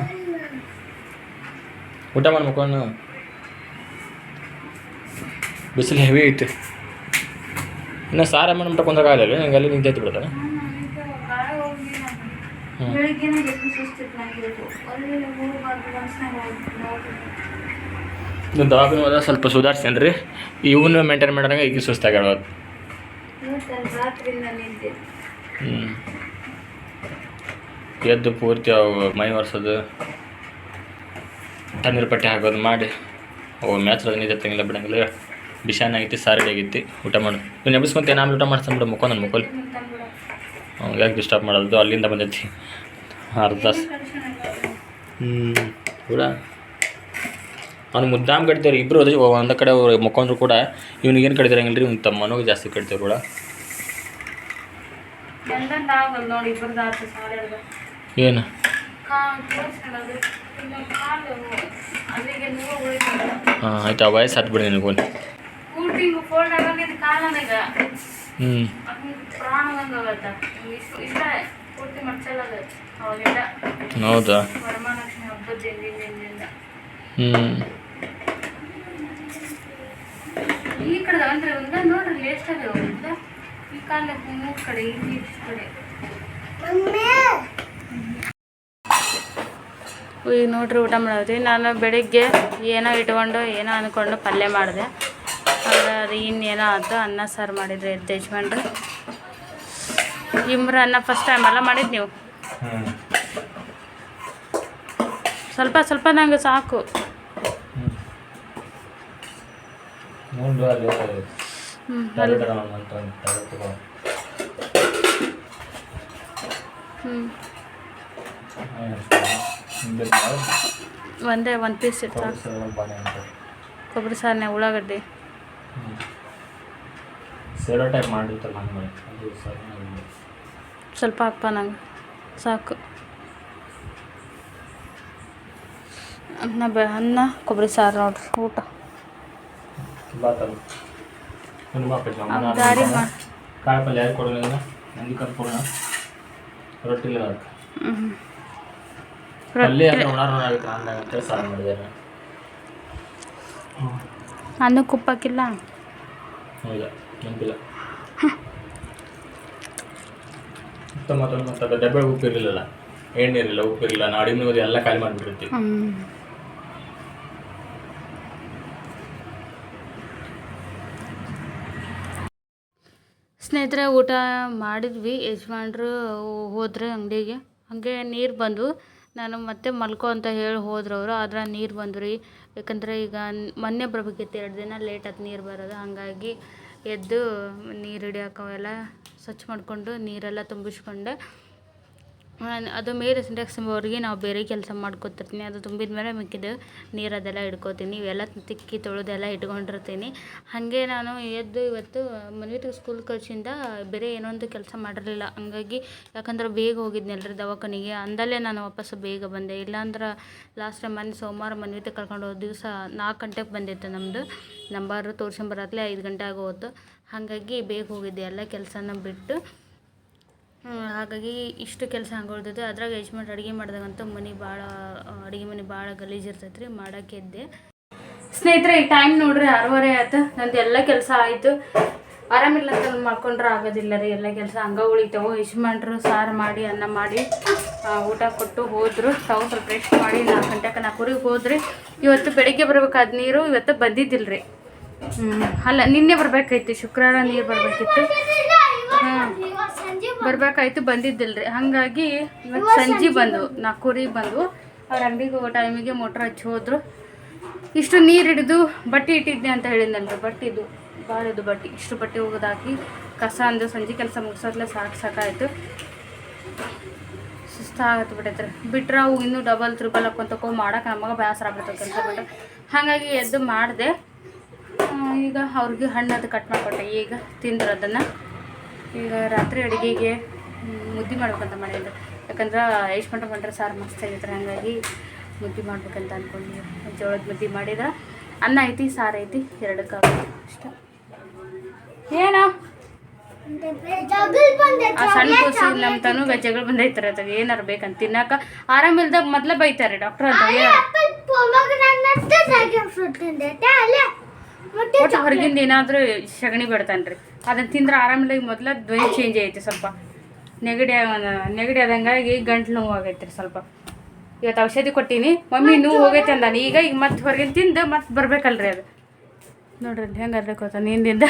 ಊಟ ಮಾಡಿ ಮಕ್ಕೊಂಡು ಬಿಸಿಲು ಹೆವಿ ಐತೆ. ಇನ್ನು ಸಾರ ಮಾಡ್ಬಿಟ್ಟು ಕುಂದಾಗಲ್ಲ ನಂಗೆ ಅಲ್ಲಿ ನಿಂತೈತಿ ಬಿಡ್ತಾನೆ ಹ್ಮ್. ಒಳಗೆ ಸುಸ್ತಿತ್ತು ಅಲ್ಲಿ ಮೂರು ಬಾರ್ದು ಮನ್ಸ್ನಾಗ ನೋವು ದವಾಖಾನೆ ಸ್ವಲ್ಪ ಸುಧಾರಿಸ್ತೇನೆ ರೀ ಇವನು ಮೇಂಟೈನ್ ಮಾಡಿದಾಗ ಈಗ ನಿಂತೆ ಹ್ಞೂ ಎದ್ದು. ಪೂರ್ತಿ ಅವು ಮೈ ಒರೆಸೋದು ತಣ್ಣೀರು ಪಟ್ಟಿ ಹಾಕೋದು ಮಾಡಿ. ಓ ಮ್ಯಾಚ್ ನಿದ್ದೆ ತಂಗಿಲ್ಲ ಬಿಡಂಗಿಲ್ಲ. ಬಿಸಾನಾಗಿತ್ತು ಆಗೈತಿ ಸಾರಿಗೆ ಆಗೈತಿ. ಊಟ ಮಾಡು. ನೀವು ನೆಬಿಸ್ಕೊಂತ ಆಮೇಲೆ ಊಟ ಮಾಡ್ಸಂಬಿಡು ಮುಖ ನನ್ನ ಅವ್ನಿಗೆ ಯಾಕೆ ಡಿಸ್ಟರ್ಬ್ ಮಾಡೋದು? ಅಲ್ಲಿಂದ ಬಂದೈತಿ ಅರ್ಧ ಹ್ಞೂ ಕೂಡ. ಅವ್ನು ಮುದ್ದಾಮ್ ಕಡಿತೇವ್ರಿ ಇಬ್ಬರು ಅದೇ ಒಂದ ಕಡೆ ಅವ್ರು ಮುಖಂಡ್ರು ಕೂಡ ಇವ್ನಿಗೇನು ಕಡಿತಿರಂಗಿಲ್ಲ ರೀ ಇವ್ನು ತಮ್ಮ ಮನೋಗೆ ಜಾಸ್ತಿ ಕಟ್ತೇವೆ ಕೂಡ. ಏನು? ಹಾಂ ಆಯ್ತು ಆ ವಯಸ್ಸು ಹತ್ತು ಬಿಡಿ ನಿನಗೂ ಹ್ಞೂ ಹೌದಾ? ಹ್ಞೂ ಈ ಕಡೆ ಅಂದ್ರೆ ಒಂದ ನೋಡ್ರಿ ಎಷ್ಟು ಅದಾವ ಒಂದ. ಈ ಕಾಲ ಮೂರು ಕಡೆ ಇಲ್ಲಿ ಇಷ್ಟು ಕಡೆ. ಈಗ ನೋಡ್ರಿ ಊಟ ಮಾಡೋದ್ರಿ ನಾನು ಬೆಳಿಗ್ಗೆ ಏನೋ ಇಟ್ಕೊಂಡು ಏನೋ ಅಂದ್ಕೊಂಡು ಪಲ್ಯ ಮಾಡಿದೆ. ಅದು ಇನ್ನೇನೋ ಆಯ್ತು ಅನ್ನ ಸಾರು ಮಾಡಿದ್ರೆ ಎದ್ದು ಯಜಮಾನ್ರು. ಇಮ್ರ ಅನ್ನ ಫಸ್ಟ್ ಟೈಮ್ ಎಲ್ಲ ಮಾಡಿದ್ದು ನೀವು? ಸ್ವಲ್ಪ ಸ್ವಲ್ಪ ನಂಗೆ ಸಾಕು. ಒಂದು ಒಂದೇ ಒಂದು ಪೀಸ್ ಇರ್ತಾ? ಕೊಬ್ಬರಿ ಸಾರನೆ ಉಳ್ಳಾಗಡ್ಡಿ. ಸೇರೋ ಟೈಪ್ ಮಾಡಿರ್ತಾರೆ ನಂಗೆ ಅದು ಸ್ವಲ್ಪ ಹಾಕ್ಪ ನಂಗೆ. ಸಾಕು. ಅನ್ನ ಬೆ ಅನ್ನ ಕೊಬ್ಬರಿ ಸಾರು ನೋಡ್ರಿ ಊಟ. ಕಾಯಿ ಪಲ್ಯ ಯಾರು ನಂಗೆ ಕರ್ಕೊಳ ರೊಟ್ಟಿ ಇಲ್ಲ ಅದಕ್ಕೆ. ಹ್ಞೂ ಪಲ್ಯ ಉಣಾರ ಸಾರು ಮಾಡಿದ್ದಾರೆ. ಅನ್ನಕ್ಕೆ ಕುಪ್ಪಕ್ಕಿಲ್ಲ. ಹಾಕಿಲ್ಲ ಹೌದಾ? ನೆನಪಿಲ್ಲ. ಮತ್ತೊಂದು ಮತ್ತೆ ಡಬ್ಬೆ ಉಪ್ಪು ಇರಲಿಲ್ಲ ಎಣ್ಣೀರಿಲ್ಲ ಉಪ್ಪು ಇರಲಿಲ್ಲ. ನಾವು ಅಡಿಗೆ ಮನೆಗೆ ಎಲ್ಲ ಖಾಲಿ ಮಾಡಿಬಿಟ್ಟಿರ್ತೀವಿ. ಸ್ನೇಹಿತರೆ ಊಟ ಮಾಡಿದ್ವಿ. ಯಜಮಾನ್ರು ಹೋದ್ರೆ ಅಂಗಡಿಗೆ. ಹಂಗೆ ನೀರು ಬಂದು ನಾನು ಮತ್ತೆ ಮಲ್ಕೋ ಅಂತ ಹೇಳಿ ಹೋದ್ರವ್ರು ಆದ್ರೆ ನೀರು ಬಂದ್ವು ಯಾಕಂದರೆ ಈಗ ಮೊನ್ನೆ ಬರ್ಬೇಕಿತ್ತು ಎರಡು ದಿನ ಲೇಟ್ ಆಯ್ತು ನೀರು ಬರೋದು, ಹಾಗಾಗಿ ಎದ್ದು ನೀರು ಹಿಡಿಯೋಕೆ ಅವೆಲ್ಲ ಸ್ವಚ್ಛ ಮಾಡಿಕೊಂಡು ನೀರೆಲ್ಲ ತುಂಬಿಸ್ಕೊಂಡೆ. ಅದು ಮೇಲೆ ಸಿಂಟೆಕ್ಸ್ ತುಂಬುವವರೆಗೆ ನಾವು ಬೇರೆ ಕೆಲಸ ಮಾಡ್ಕೊತಿರ್ತೀನಿ. ಅದು ತುಂಬಿದ ಮೇಲೆ ಮಿಕ್ಕಿದ್ದು ನೀರು ಅದೆಲ್ಲ ಇಟ್ಕೋತೀನಿ ಇವೆಲ್ಲ ತಿಕ್ಕಿ ತೊಳೆದೆಲ್ಲ ಇಟ್ಕೊಂಡಿರ್ತೀನಿ. ಹಾಗೆ ನಾನು ಎದ್ದು ಇವತ್ತು ಮನ್ವಿತ ಸ್ಕೂಲ್ ಕಳಿಸಿಂದ ಬೇರೆ ಏನೊಂದು ಕೆಲಸ ಮಾಡಿರಲಿಲ್ಲ. ಹಂಗಾಗಿ ಯಾಕಂದ್ರೆ ಬೇಗ ಹೋಗಿದ್ನಲ್ರಿ ದವಾಖಾನಿಗೆ. ಅಂದಲ್ಲೇ ನಾನು ವಾಪಸ್ ಬೇಗ ಬಂದೆ. ಇಲ್ಲಾಂದ್ರೆ ಲಾಸ್ಟ್ ಟೈಮ್ ಮೊನ್ನೆ ಸೋಮವಾರ ಮನ್ವಿತ ಕರ್ಕೊಂಡು ಹೋದ ದಿವಸ ನಾಲ್ಕು ಗಂಟೆಗೆ ಬಂದಿತ್ತು ನಮ್ಮದು ನಂಬರು ತೋರ್ಸಂಬರತ್ಲೆ ಐದು ಗಂಟೆ ಆಗೋತು ಹಾಗಾಗಿ ಬೇಗ ಹೋಗಿದ್ದೆ. ಎಲ್ಲ ಕೆಲಸನ ಬಿಟ್ಟು ಹಾಗಾಗಿ ಇಷ್ಟು ಕೆಲಸ ಹಂಗೆ ಅದ್ರಾಗ ಯಜಮಾನ್ರು ಅಡುಗೆ ಮಾಡಿದಾಗಂತೂ ಮನೆ ಭಾಳ ಅಡುಗೆ ಮನೆ ಭಾಳ ಗಲೀಜು ಇರ್ತೈತೆ ರೀ ಮಾಡೋಕೆ ಎದ್ದೆ. ಸ್ನೇಹಿತರೆ, ಈ ಟೈಮ್ ನೋಡ್ರಿ ಆರೂವರೆ ಆಯ್ತು, ನಂದು ಎಲ್ಲ ಕೆಲಸ ಆಯಿತು. ಆರಾಮಿಲ್ಲ ಅಂತ ಮಾಡ್ಕೊಂಡ್ರೆ ಆಗೋದಿಲ್ಲ ರೀ, ಎಲ್ಲ ಕೆಲಸ ಹಂಗೆ ಉಳಿತಾವು. ಯಜಮಾನ್ರು ಸಾರು ಮಾಡಿ, ಅನ್ನ ಮಾಡಿ ಊಟ ಕೊಟ್ಟು ಹೋದರು. ತಾವು ಸ್ವಲ್ಪ ಮಾಡಿ, ನಾಲ್ಕು ಗಂಟೆಗೆ ನಾಲ್ಕೂರಿಗೆ ಹೋದ್ರಿ. ಇವತ್ತು ಬೆಳಿಗ್ಗೆ ಬರಬೇಕಾದ ನೀರು, ಇವತ್ತು ಬಂದಿದ್ದಿಲ್ಲ ರೀ ಅಲ್ಲ, ನಿನ್ನೆ ಬರ್ಬೇಕಾಯ್ತು, ಶುಕ್ರವಾರ ನೀರು ಬರಬೇಕಿತ್ತು. ಬರ್ಬೇಕಾಯ್ತು ಬಂದಿದ್ದಿಲ್ರಿ. ಹಾಗಾಗಿ ಇವತ್ತು ಸಂಜೆ ಬಂದು ನಾಲ್ಕೂರಿಗೆ ಬಂದು ಅವ್ರ ಅಂಗಡಿಗೆ ಹೋಗೋ ಟೈಮಿಗೆ ಮೋಟ್ರ್ ಹಚ್ಚಿ ಹೋದ್ರು. ಇಷ್ಟು ನೀರು ಹಿಡಿದು ಬಟ್ಟೆ ಇಟ್ಟಿದ್ದೆ ಅಂತ ಹೇಳಿದ್ನಲ್ರಿ ಬಟ್ಟೆ ಇದು ಭಾಳ ಇದು ಬಟ್ಟೆ ಇಷ್ಟು ಬಟ್ಟೆ ಹೋಗೋದಾಕಿ ಕಸ ಅಂದು ಸಂಜೆ ಕೆಲಸ ಮುಗಿಸೋದ್ಲೆ ಸಾಕು ಸಾಕಾಯ್ತು. ಸುಸ್ತಾಗತ್ತೆ ಬಿಟ್ಟೈತ್ರಿ. ಬಿಟ್ರೆ ಅವು ಇನ್ನೂ ಡಬಲ್ ತ್ರಿಬಲ್ ಹಾಕೊಂತ ಮಾಡೋಕೆ ನಮಗೆ ಬೇಸರ ಆಗ್ಬಿಡ್ತದೆ ಕೆಲಸ ಬಿಟ್ಟು ಹಾಗಾಗಿ ಎದ್ದು ಮಾಡಿದೆ. ಈಗ ಅವ್ರಿಗೆ ಹಣ್ಣು ಅದು ಕಟ್ ಮಾಡಿಕೊಟ್ಟೆ ಈಗ ತಿಂದ್ರು ಅದನ್ನು. ಈಗ ರಾತ್ರಿ ಅಡುಗೆಗೆ ಮುದ್ದೆ ಮಾಡ್ಬೇಕಂತ ಮನೆಯಲ್ಲಿ ಯಾಕಂದ್ರೆ ಎಷ್ಟು ಗಂಟೆ ಮಾಡ್ರೆ ಸಾರು ಮಸ್ತ್ ಆಗಿದ್ರೆ ಹಾಗಾಗಿ ಮುದ್ದೆ ಮಾಡ್ಬೇಕಂತ ಅಂದ್ಕೊಂಡು ಜೋಳದ ಮುದ್ದೆ ಮಾಡಿದ್ರೆ ಅನ್ನ ಐತಿ ಸಾರು ಐತಿ ಎರಡಕ್ಕೆ ಇಷ್ಟ ಏನೋ? ಆ ಸಣ್ಣ ಕೂಸು ನಮ್ಮ ತನು ಜಗಳ ಬಂದೈತ್ರಿ ಅದಾಗ ಏನಾರು ಬೇಕಂತ ತಿನ್ನಾಕ. ಆರಾಮಿಲ್ದಾಗ ಮೊದ್ಲ ಬೈತಾರೆ ಡಾಕ್ಟರ್ ಅಂತ ಒಟ್ಟು ಹೊರಗಿಂದ ಏನಾದರೂ ಸಗಣಿ ಬಿಡ್ತಾನ್ರಿ ಅದನ್ನ ತಿಂದ್ರೆ ಆರಾಮಿಲ್ಲ ಮೊದಲ ಧ್ವನಿ ಚೇಂಜ್ ಐತಿ ಸ್ವಲ್ಪ ನೆಗಡಿ ಆ- ನೆಗಡಿ ಆದಂಗಾಗಿ ಗಂಟ್ಲು ನೋವು ಆಗೈತ್ರಿ ಸ್ವಲ್ಪ ಇವತ್ತು ಔಷಧಿ ಕೊಟ್ಟೀನಿ ಮಮ್ಮಿ ನೋವು ಹೋಗೈತೆ ಅಂದಾನೆ ಈಗ ಈಗ ಮತ್ತೆ ಹೊರಗಿನ ತಿಂದು ಮತ್ತೆ ಬರ್ಬೇಕಲ್ರಿ ಅದು ನೋಡ್ರಿ ಅಲ್ಲಿ ಹೆಂಗೆ ಅರ್ಬೇಕು ಗೊತ್ತಾ ನಿನ್ನಿಂದ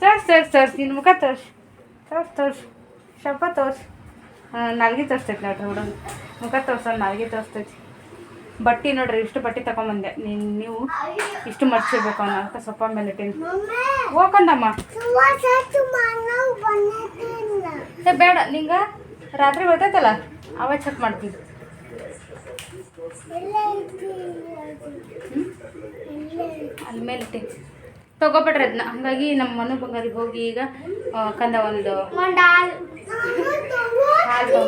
ತೋರ್ಸ್ ತೋರ್ಸ್ ತೋರ್ಸ್ ನಿನ್ನ ಮುಖ ತೋರ್ಸ್ ತೋರ್ಸ್ ತೋರ್ಸ್ ಸ್ವಲ್ಪ ತೋರ್ಸ್ ನಾಲ್ಗೆ ತೋರಿಸ್ತೈತಿ ನೋಡ್ರಿ ಹುಡುಗ ಮುಖ ತೋರ್ಸಲ್ಲ ನಾಲ್ಗೆ ತೋರಿಸ್ತೈತಿ ಬಟ್ಟೆ ನೋಡ್ರಿ ಇಷ್ಟು ಬಟ್ಟೆ ತಗೊಂಬಂದೆ. ನೀನು ನೀವು ಇಷ್ಟು ಮರ್ಚಿರ್ಬೇಕು ಅನ್ನೋಕೆ ಅಂತ ಸೊಪ್ಪ ಮೇಲೆ ಇಟ್ಟೀನಿ. ಹೋಗಂದಮ್ಮ ಏ ಬೇಡ ನಿಂಗ ರಾತ್ರಿ ಬರ್ತೈತಲ್ಲ ಅವ ಚೆಕ್ ಮಾಡ್ತೀವಿ ಅಲ್ಲಿ ಮೇಲೆ ಇಟ್ಟಿ ತಗೋಬಿಟ್ರಿ ಅದನ್ನ ಹಂಗಾಗಿ ನಮ್ಮ ಮನು ಬಂಗಾರಿಗೆ ಹೋಗಿ ಈಗ ಕಂದ ಒಂದು ಹಾಲು ತಗೊ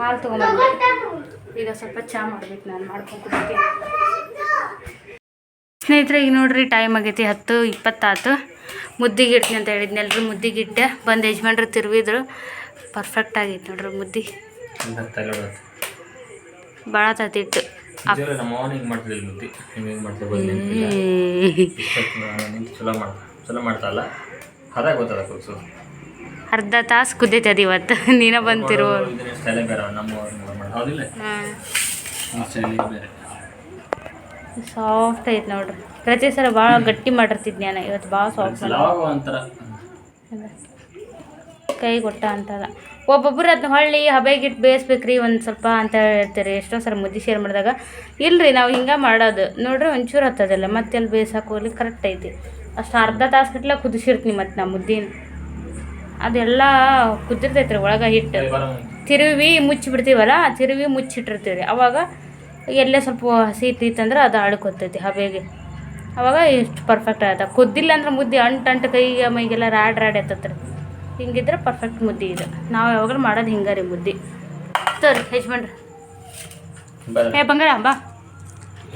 ಹಾಲು ತೊಗೊಂಬಂದೆ. ಈಗ ಸ್ವಲ್ಪ ಚಹಾ ಮಾಡ್ಬೇಕು ನಾನು ಮಾಡ್ಕೊಂಡು ಸ್ನೇಹಿತರೆ ಈಗ ನೋಡ್ರಿ ಟೈಮ್ ಆಗೈತಿ ಹತ್ತು ಇಪ್ಪತ್ತಾತು. ಮುದ್ದಿಗೆ ಇಡ್ತೀನಿ ಅಂತ ಹೇಳಿದ್ನೆಲ್ರಿ ಮುದ್ದಿಗೆ ಇಟ್ಟೆ ಬಂದ ಯಜಮಾನ್ರು ತಿರುವಿದ್ರು. ಪರ್ಫೆಕ್ಟ್ ಆಗೈತೆ ನೋಡ್ರಿ ಮುದ್ದಿ. ಭಾಳ ತತ್ತಿಟ್ಟು ಅರ್ಧ ತಾಸು ಕುದ್ದೈತೆ ಅದು ಇವತ್ತು. ನೀನ ಬಂತಿರು ಹೌದಿಲ್ಲ? ಬೇರೆ. ಸಾಫ್ಟ್ ಐತೆ ನೋಡ್ರಿ. ಪ್ರತಿ ಸಲ ಭಾಳ ಗಟ್ಟಿ ಮಾಡಿರ್ತಿದ್ ನಾನು ಇವತ್ತು ಭಾಳ ಸಾಫ್ಟ್ ಕೈ ಕೊಟ್ಟ ಅಂತಲ್ಲ ಒಬ್ಬೊಬ್ರು ಅದನ್ನ ಹೊಳ್ಳಿ ಹಬೆಗಿಟ್ಟು ಬೇಯಿಸ್ಬೇಕ್ರಿ ಒಂದು ಸ್ವಲ್ಪ ಅಂತ ಹೇಳ್ತಾರೆ. ಎಷ್ಟೋ ಸಲ ಮುದ್ದೆ ಶೇರ್ ಮಾಡಿದಾಗ ಇಲ್ರಿ ನಾವು ಹಿಂಗೆ ಮಾಡೋದು. ನೋಡ್ರಿ ಒಂಚೂರು ಹತ್ತದಲ್ಲ ಮತ್ತೆ ಅಲ್ಲಿ ಬೇಯಿಸಕ್ಕೆ ಹೋಗ್ಲಿ ಕರೆಕ್ಟ್ ಐತಿ. ಅಷ್ಟು ಅರ್ಧ ತಾಸು ಗಟ್ಲೆ ಕುದಿಸಿರ್ತೀನಿ ಮತ್ತು ನಾ ಮುದ್ದಿನ. ಅದೆಲ್ಲ ಕುದಿರ್ತೈತ್ರಿ ಒಳಗೆ ಹಿಟ್ಟು ತಿರುವಿ ಮುಚ್ಚಿ ಬಿಡ್ತೀವಲ್ಲ ತಿರುವಿ ಮುಚ್ಚಿಟ್ಟಿರ್ತೀವಿ ರೀ ಅವಾಗ ಎಲ್ಲೇ ಸ್ವಲ್ಪ ಹಸಿ ಇತ್ತಂದ್ರೆ ಅದು ಅಳ್ಕೊತೈತಿ ಹಬೆಗೆ. ಅವಾಗ ಇಷ್ಟು ಪರ್ಫೆಕ್ಟ್ ಆಗತ್ತೆ ಕುದ್ದಿಲ್ಲ ಅಂದ್ರೆ ಮುದ್ದೆ ಅಂಟು ಅಂಟು ಕೈಗೆ ಮೈಗೆಲ್ಲ ರಾಡ್ ರಾಡ್ ಎತ್ತತ್ರಿ. ಹಿಂಗಿದ್ರೆ ಪರ್ಫೆಕ್ಟ್ ಮುದ್ದೆ ಇದು. ನಾವು ಯಾವಾಗಲೂ ಮಾಡೋದು ಹಿಂಗೆ ರೀ ಮುದ್ದೆ. ಸರಿ ಯಜಮಾನ್ರಿ. ಏ ಬಂಗಾರ ಬಾ.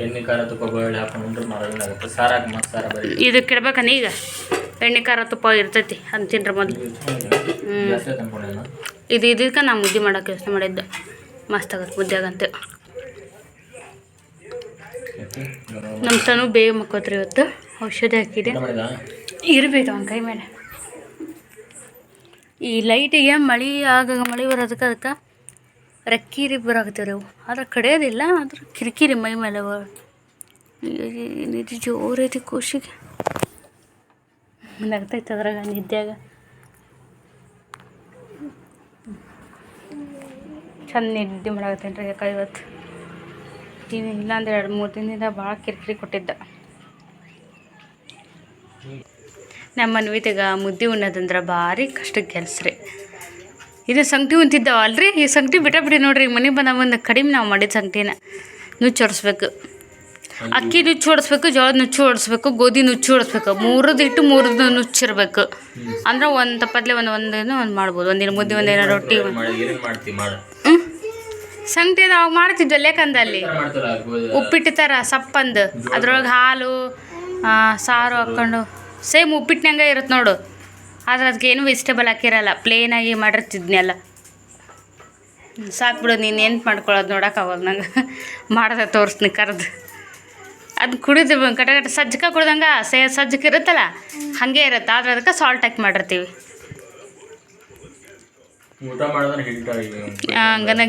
ಎಣ್ಣೆ ಖಾರ ತುಪ್ಪ ಹಾಕೊಂಡ್ರೆ ಸಾರ ಹಾಕಿ ಮತ್ತೆ ಸಾರ ಬರೀ ಇದು ಕೆಡ್ಬೇಕನ ಈಗ? ಎಣ್ಣೆ ಖಾರ ತುಪ್ಪ ಇರ್ತೈತಿ ಅಂತ ತಿನ್ರಿ ಮೊದಲು. ಜಾಸ್ತಿ ತಂದ್ಕೊಂಡೇನು ಇದು ಇದಕ್ಕ ನಾ ಮುದ್ದೆ ಮಾಡೋಕೆ ಯೋಚನೆ ಮಾಡಿದ್ದೆ. ಮಸ್ತ್ ಆಗತ್ತೆ ಮುದ್ದೆಗಂತೆ. ನಮ್ಮ ತನು ಬೇಗ ಮಕ್ಕೋತ್ರಿ ಇವತ್ತು. ಔಷಧಿ ಹಾಕಿದೆ. ಇರಬೇಕು ಇರ್ಬೇಕು ಅವನ ಕೈ ಮೇಲೆ. ಈ ಲೈಟಿಗೆ ಮಳೆ ಆಗಾಗ ಮಳೆ ಬರೋದಕ್ಕೆ ಅದಕ್ಕೆ ಬರಾಕತ್ತೀವಿ ಅವು. ಆದ್ರೆ ಕಡಿಯೋದಿಲ್ಲ ಆದ್ರೆ ಕಿರಿಕಿರಿ ಮೈ ಮೇಲೆ. ನಿಧಿ ಜೋರೈತಿ ಖುಷಿಗೆ ನಗ್ತೈತೆ ಅದ್ರಾಗ ನಿದ್ಯಾಗ ಚಂದ ನಿದ್ದೆ ಮಾಡಾಕತ್ತೇನೆ ರೀ ಯಾಕೆ ಇವತ್ತು. ಇನ್ನು ಇಲ್ಲಾಂದ್ರೆ ಎರಡು ಮೂರು ದಿನದಿಂದ ಭಾಳ ಕಿರಿಕಿರಿ ಕೊಟ್ಟಿದ್ದ. ನಮ್ಮ ಮನ್ವಿದಾಗ ಮುದ್ದೆ ಉಣ್ಣೋದಂದ್ರೆ ಭಾರಿ ಕಷ್ಟ ಕೆಲಸ ರೀ. ಇದು ಸಂಗಟಿ ಉಂತಿದ್ದಾವ ಅಲ್ರಿ ಈ ಸಂಗಟಿ ಬಿಟ್ಟ ಬಿಡಿ ನೋಡ್ರಿ ಮನೆಗೆ ಬಂದ ಒಂದು ಕಡಿಮೆ ನಾವು ಮಾಡಿದ ಸಂಗಟಿನ ನುಚ್ಚು ಹೊಡಿಸ್ಬೇಕು ಅಕ್ಕಿ ನುಚ್ಚು ಹೊಡಿಸ್ಬೇಕು ಜೋಳದ ನುಚ್ಚು ಹೊಡಿಸ್ಬೇಕು ಗೋಧಿ ನುಚ್ಚು ಹೊಡಿಸ್ಬೇಕು ಮೂರದ್ದು ಇಟ್ಟು ಮೂರದ್ದು ನುಚ್ಚಿರ್ಬೇಕು ಅಂದ್ರೆ ಒಂದು ತಪ್ಪದಲ್ಲೇ ಒಂದು ಒಂದೇನು ಒಂದು ಮಾಡ್ಬೋದು. ಒಂದಿನ ಮುದ್ದೆ ಒಂದಿನ ರೊಟ್ಟಿ. ಸಂಗಟಿ ನಾವು ಮಾಡ್ತಿದ್ವಲ್ಲ ಅಲ್ಲೇ ಮಾಡ್ತಾರ ಗೋಧಿ ಉಪ್ಪಿಟ್ಟು ಥರ ಸಪ್ಪಂದು. ಅದ್ರೊಳಗೆ ಹಾಲು ಸಾರು ಹಾಕ್ಕೊಂಡು ಸೇಮ್ ಉಪ್ಪಿಟ್ಟಿನಂಗೆ ಇರುತ್ತೆ ನೋಡು. ಆದ್ರೆ ಅದಕ್ಕೆ ಏನು ವೆಜಿಟೇಬಲ್ ಹಾಕಿರಲ್ಲ ಪ್ಲೇನಾಗಿ ಮಾಡಿರ್ತಿದ್ನೆಲ್ಲ ಸಾಕು ಬಿಡು ನೀನು ಏನು ಮಾಡ್ಕೊಳ್ಳೋದು ನೋಡೋಕ್ಕಾಗಲ್ಲ ನಂಗೆ. ಮಾಡ್ದೆ ತೋರಿಸ್ತೀನಿ ಕರೆದು. ಅದು ಕುಡಿದು ಕಟ ಕಟ ಸಜ್ಜಕ ಕುಡ್ದಂಗೆ ಸೇ ಸಜ್ಜಕ ಇರುತ್ತಲ್ಲ ಹಾಗೆ ಇರುತ್ತೆ. ಆದ್ರೆ ಅದಕ್ಕೆ ಸಾಲ್ಟ್ ಹಾಕಿ ಮಾಡಿರ್ತೀವಿ. ಹಂಗನ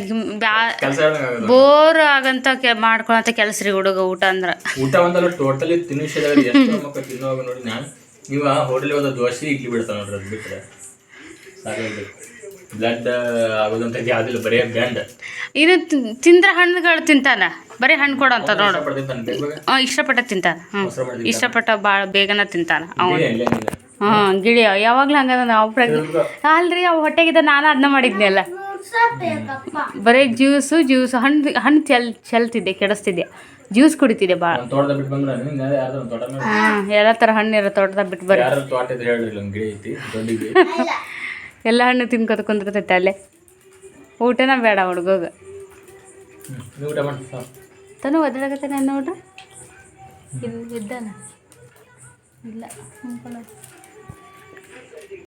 ಬೋರ್ ಆಗಂತ ಮಾಡ್ಕೊಳಂತ ಕೆಲಸ ರೀ ಹುಡುಗ ಊಟ ಅಂದ್ರೆ. ಊಟ ಟೋಟಲಿ ನೀವು ಆ ಹೋಟೆಲ್ ಒಂದು ದೋಸೆ ಇಡ್ಲಿ ಬಿಡ್ತಾವ ನೋಡ್ರಿ ಅದು ಬಿಟ್ಟರೆ ಸಾಕಾಗ್ಬೇಕು ಬ್ಲಡ್ ಆಗೋದಂತ ಯಾವುದಿಲ್ಲ ಬರೀ ಬ್ಯಾಂಡ್ ಇದು ತಿಂದ್ರ ತಿಂದ್ರೆ ಹಣ್ಣುಗಳು ತಿಂತಾನ ಬರೀ ಹಣ್ಣು ಕೊಡಂತ ನೋಡು. ಹಾಂ ಇಷ್ಟಪಟ್ಟ ತಿಂತಾನ ಹ್ಞೂ ಇಷ್ಟಪಟ್ಟ ಭಾಳ ಬೇಗನ ತಿಂತಾನ ಅವನು. ಹಾಂ ಗಿಳಿ ಯಾವಾಗ್ಲೂ ಹಂಗದ ನಾವು ಅಲ್ರಿ ಅವು ಹೊಟ್ಟೆಗಿದ್ದ ನಾನು ಅದನ್ನ ಮಾಡಿದ್ನಲ್ಲ ಬರೀ ಜ್ಯೂಸು ಜ್ಯೂಸು ಹಣ್ಣು ಹಣ್ಣು ಚೆಲ್ ಚೆಲ್ತಿದ್ದೆ ಕೆಡಿಸ್ತಿದ್ದೆ. ಜ್ಯೂಸ್ ಕುಡಿತಿದೆ ಭಾಳ ಒಂದು ತೋಟದ ಬಿಟ್ಟು ಬಂದ್ರೆ ನಿಂಗೆ ಯಾರ್ದು ಒಂದು ತೋಟ ನೋಡಿ ಹಾಂ ಎಲ್ಲ ಥರ ಹಣ್ಣು ಇರೋ ತೋಟದಾಗ ಬಿಟ್ಟು ಬರ್ರಿ. ಯಾರು ತೋಟ ಇದ್ರೆ ಹೇಳ್ರಿ ಒಂದು ಗಿಡ ಐತಿ ದೊಡ್ಡ ಎಲ್ಲ ಹಣ್ಣು ತಿನ್ಕೋತ ಕುಂದಿರ್ತೈತೆ ಅಲ್ಲೇ. ಊಟನ ಬೇಡ ಹುಡುಗೋಗ. ನೀವು ಊಟ ಮಾಡಿ ತನು ಒದ್ದಾಡಕತ್ತಾನೆ ನೋಡ್ರಿ ಇಲ್ಲಿ ಇದ್ದಾನ? ಇಲ್ಲ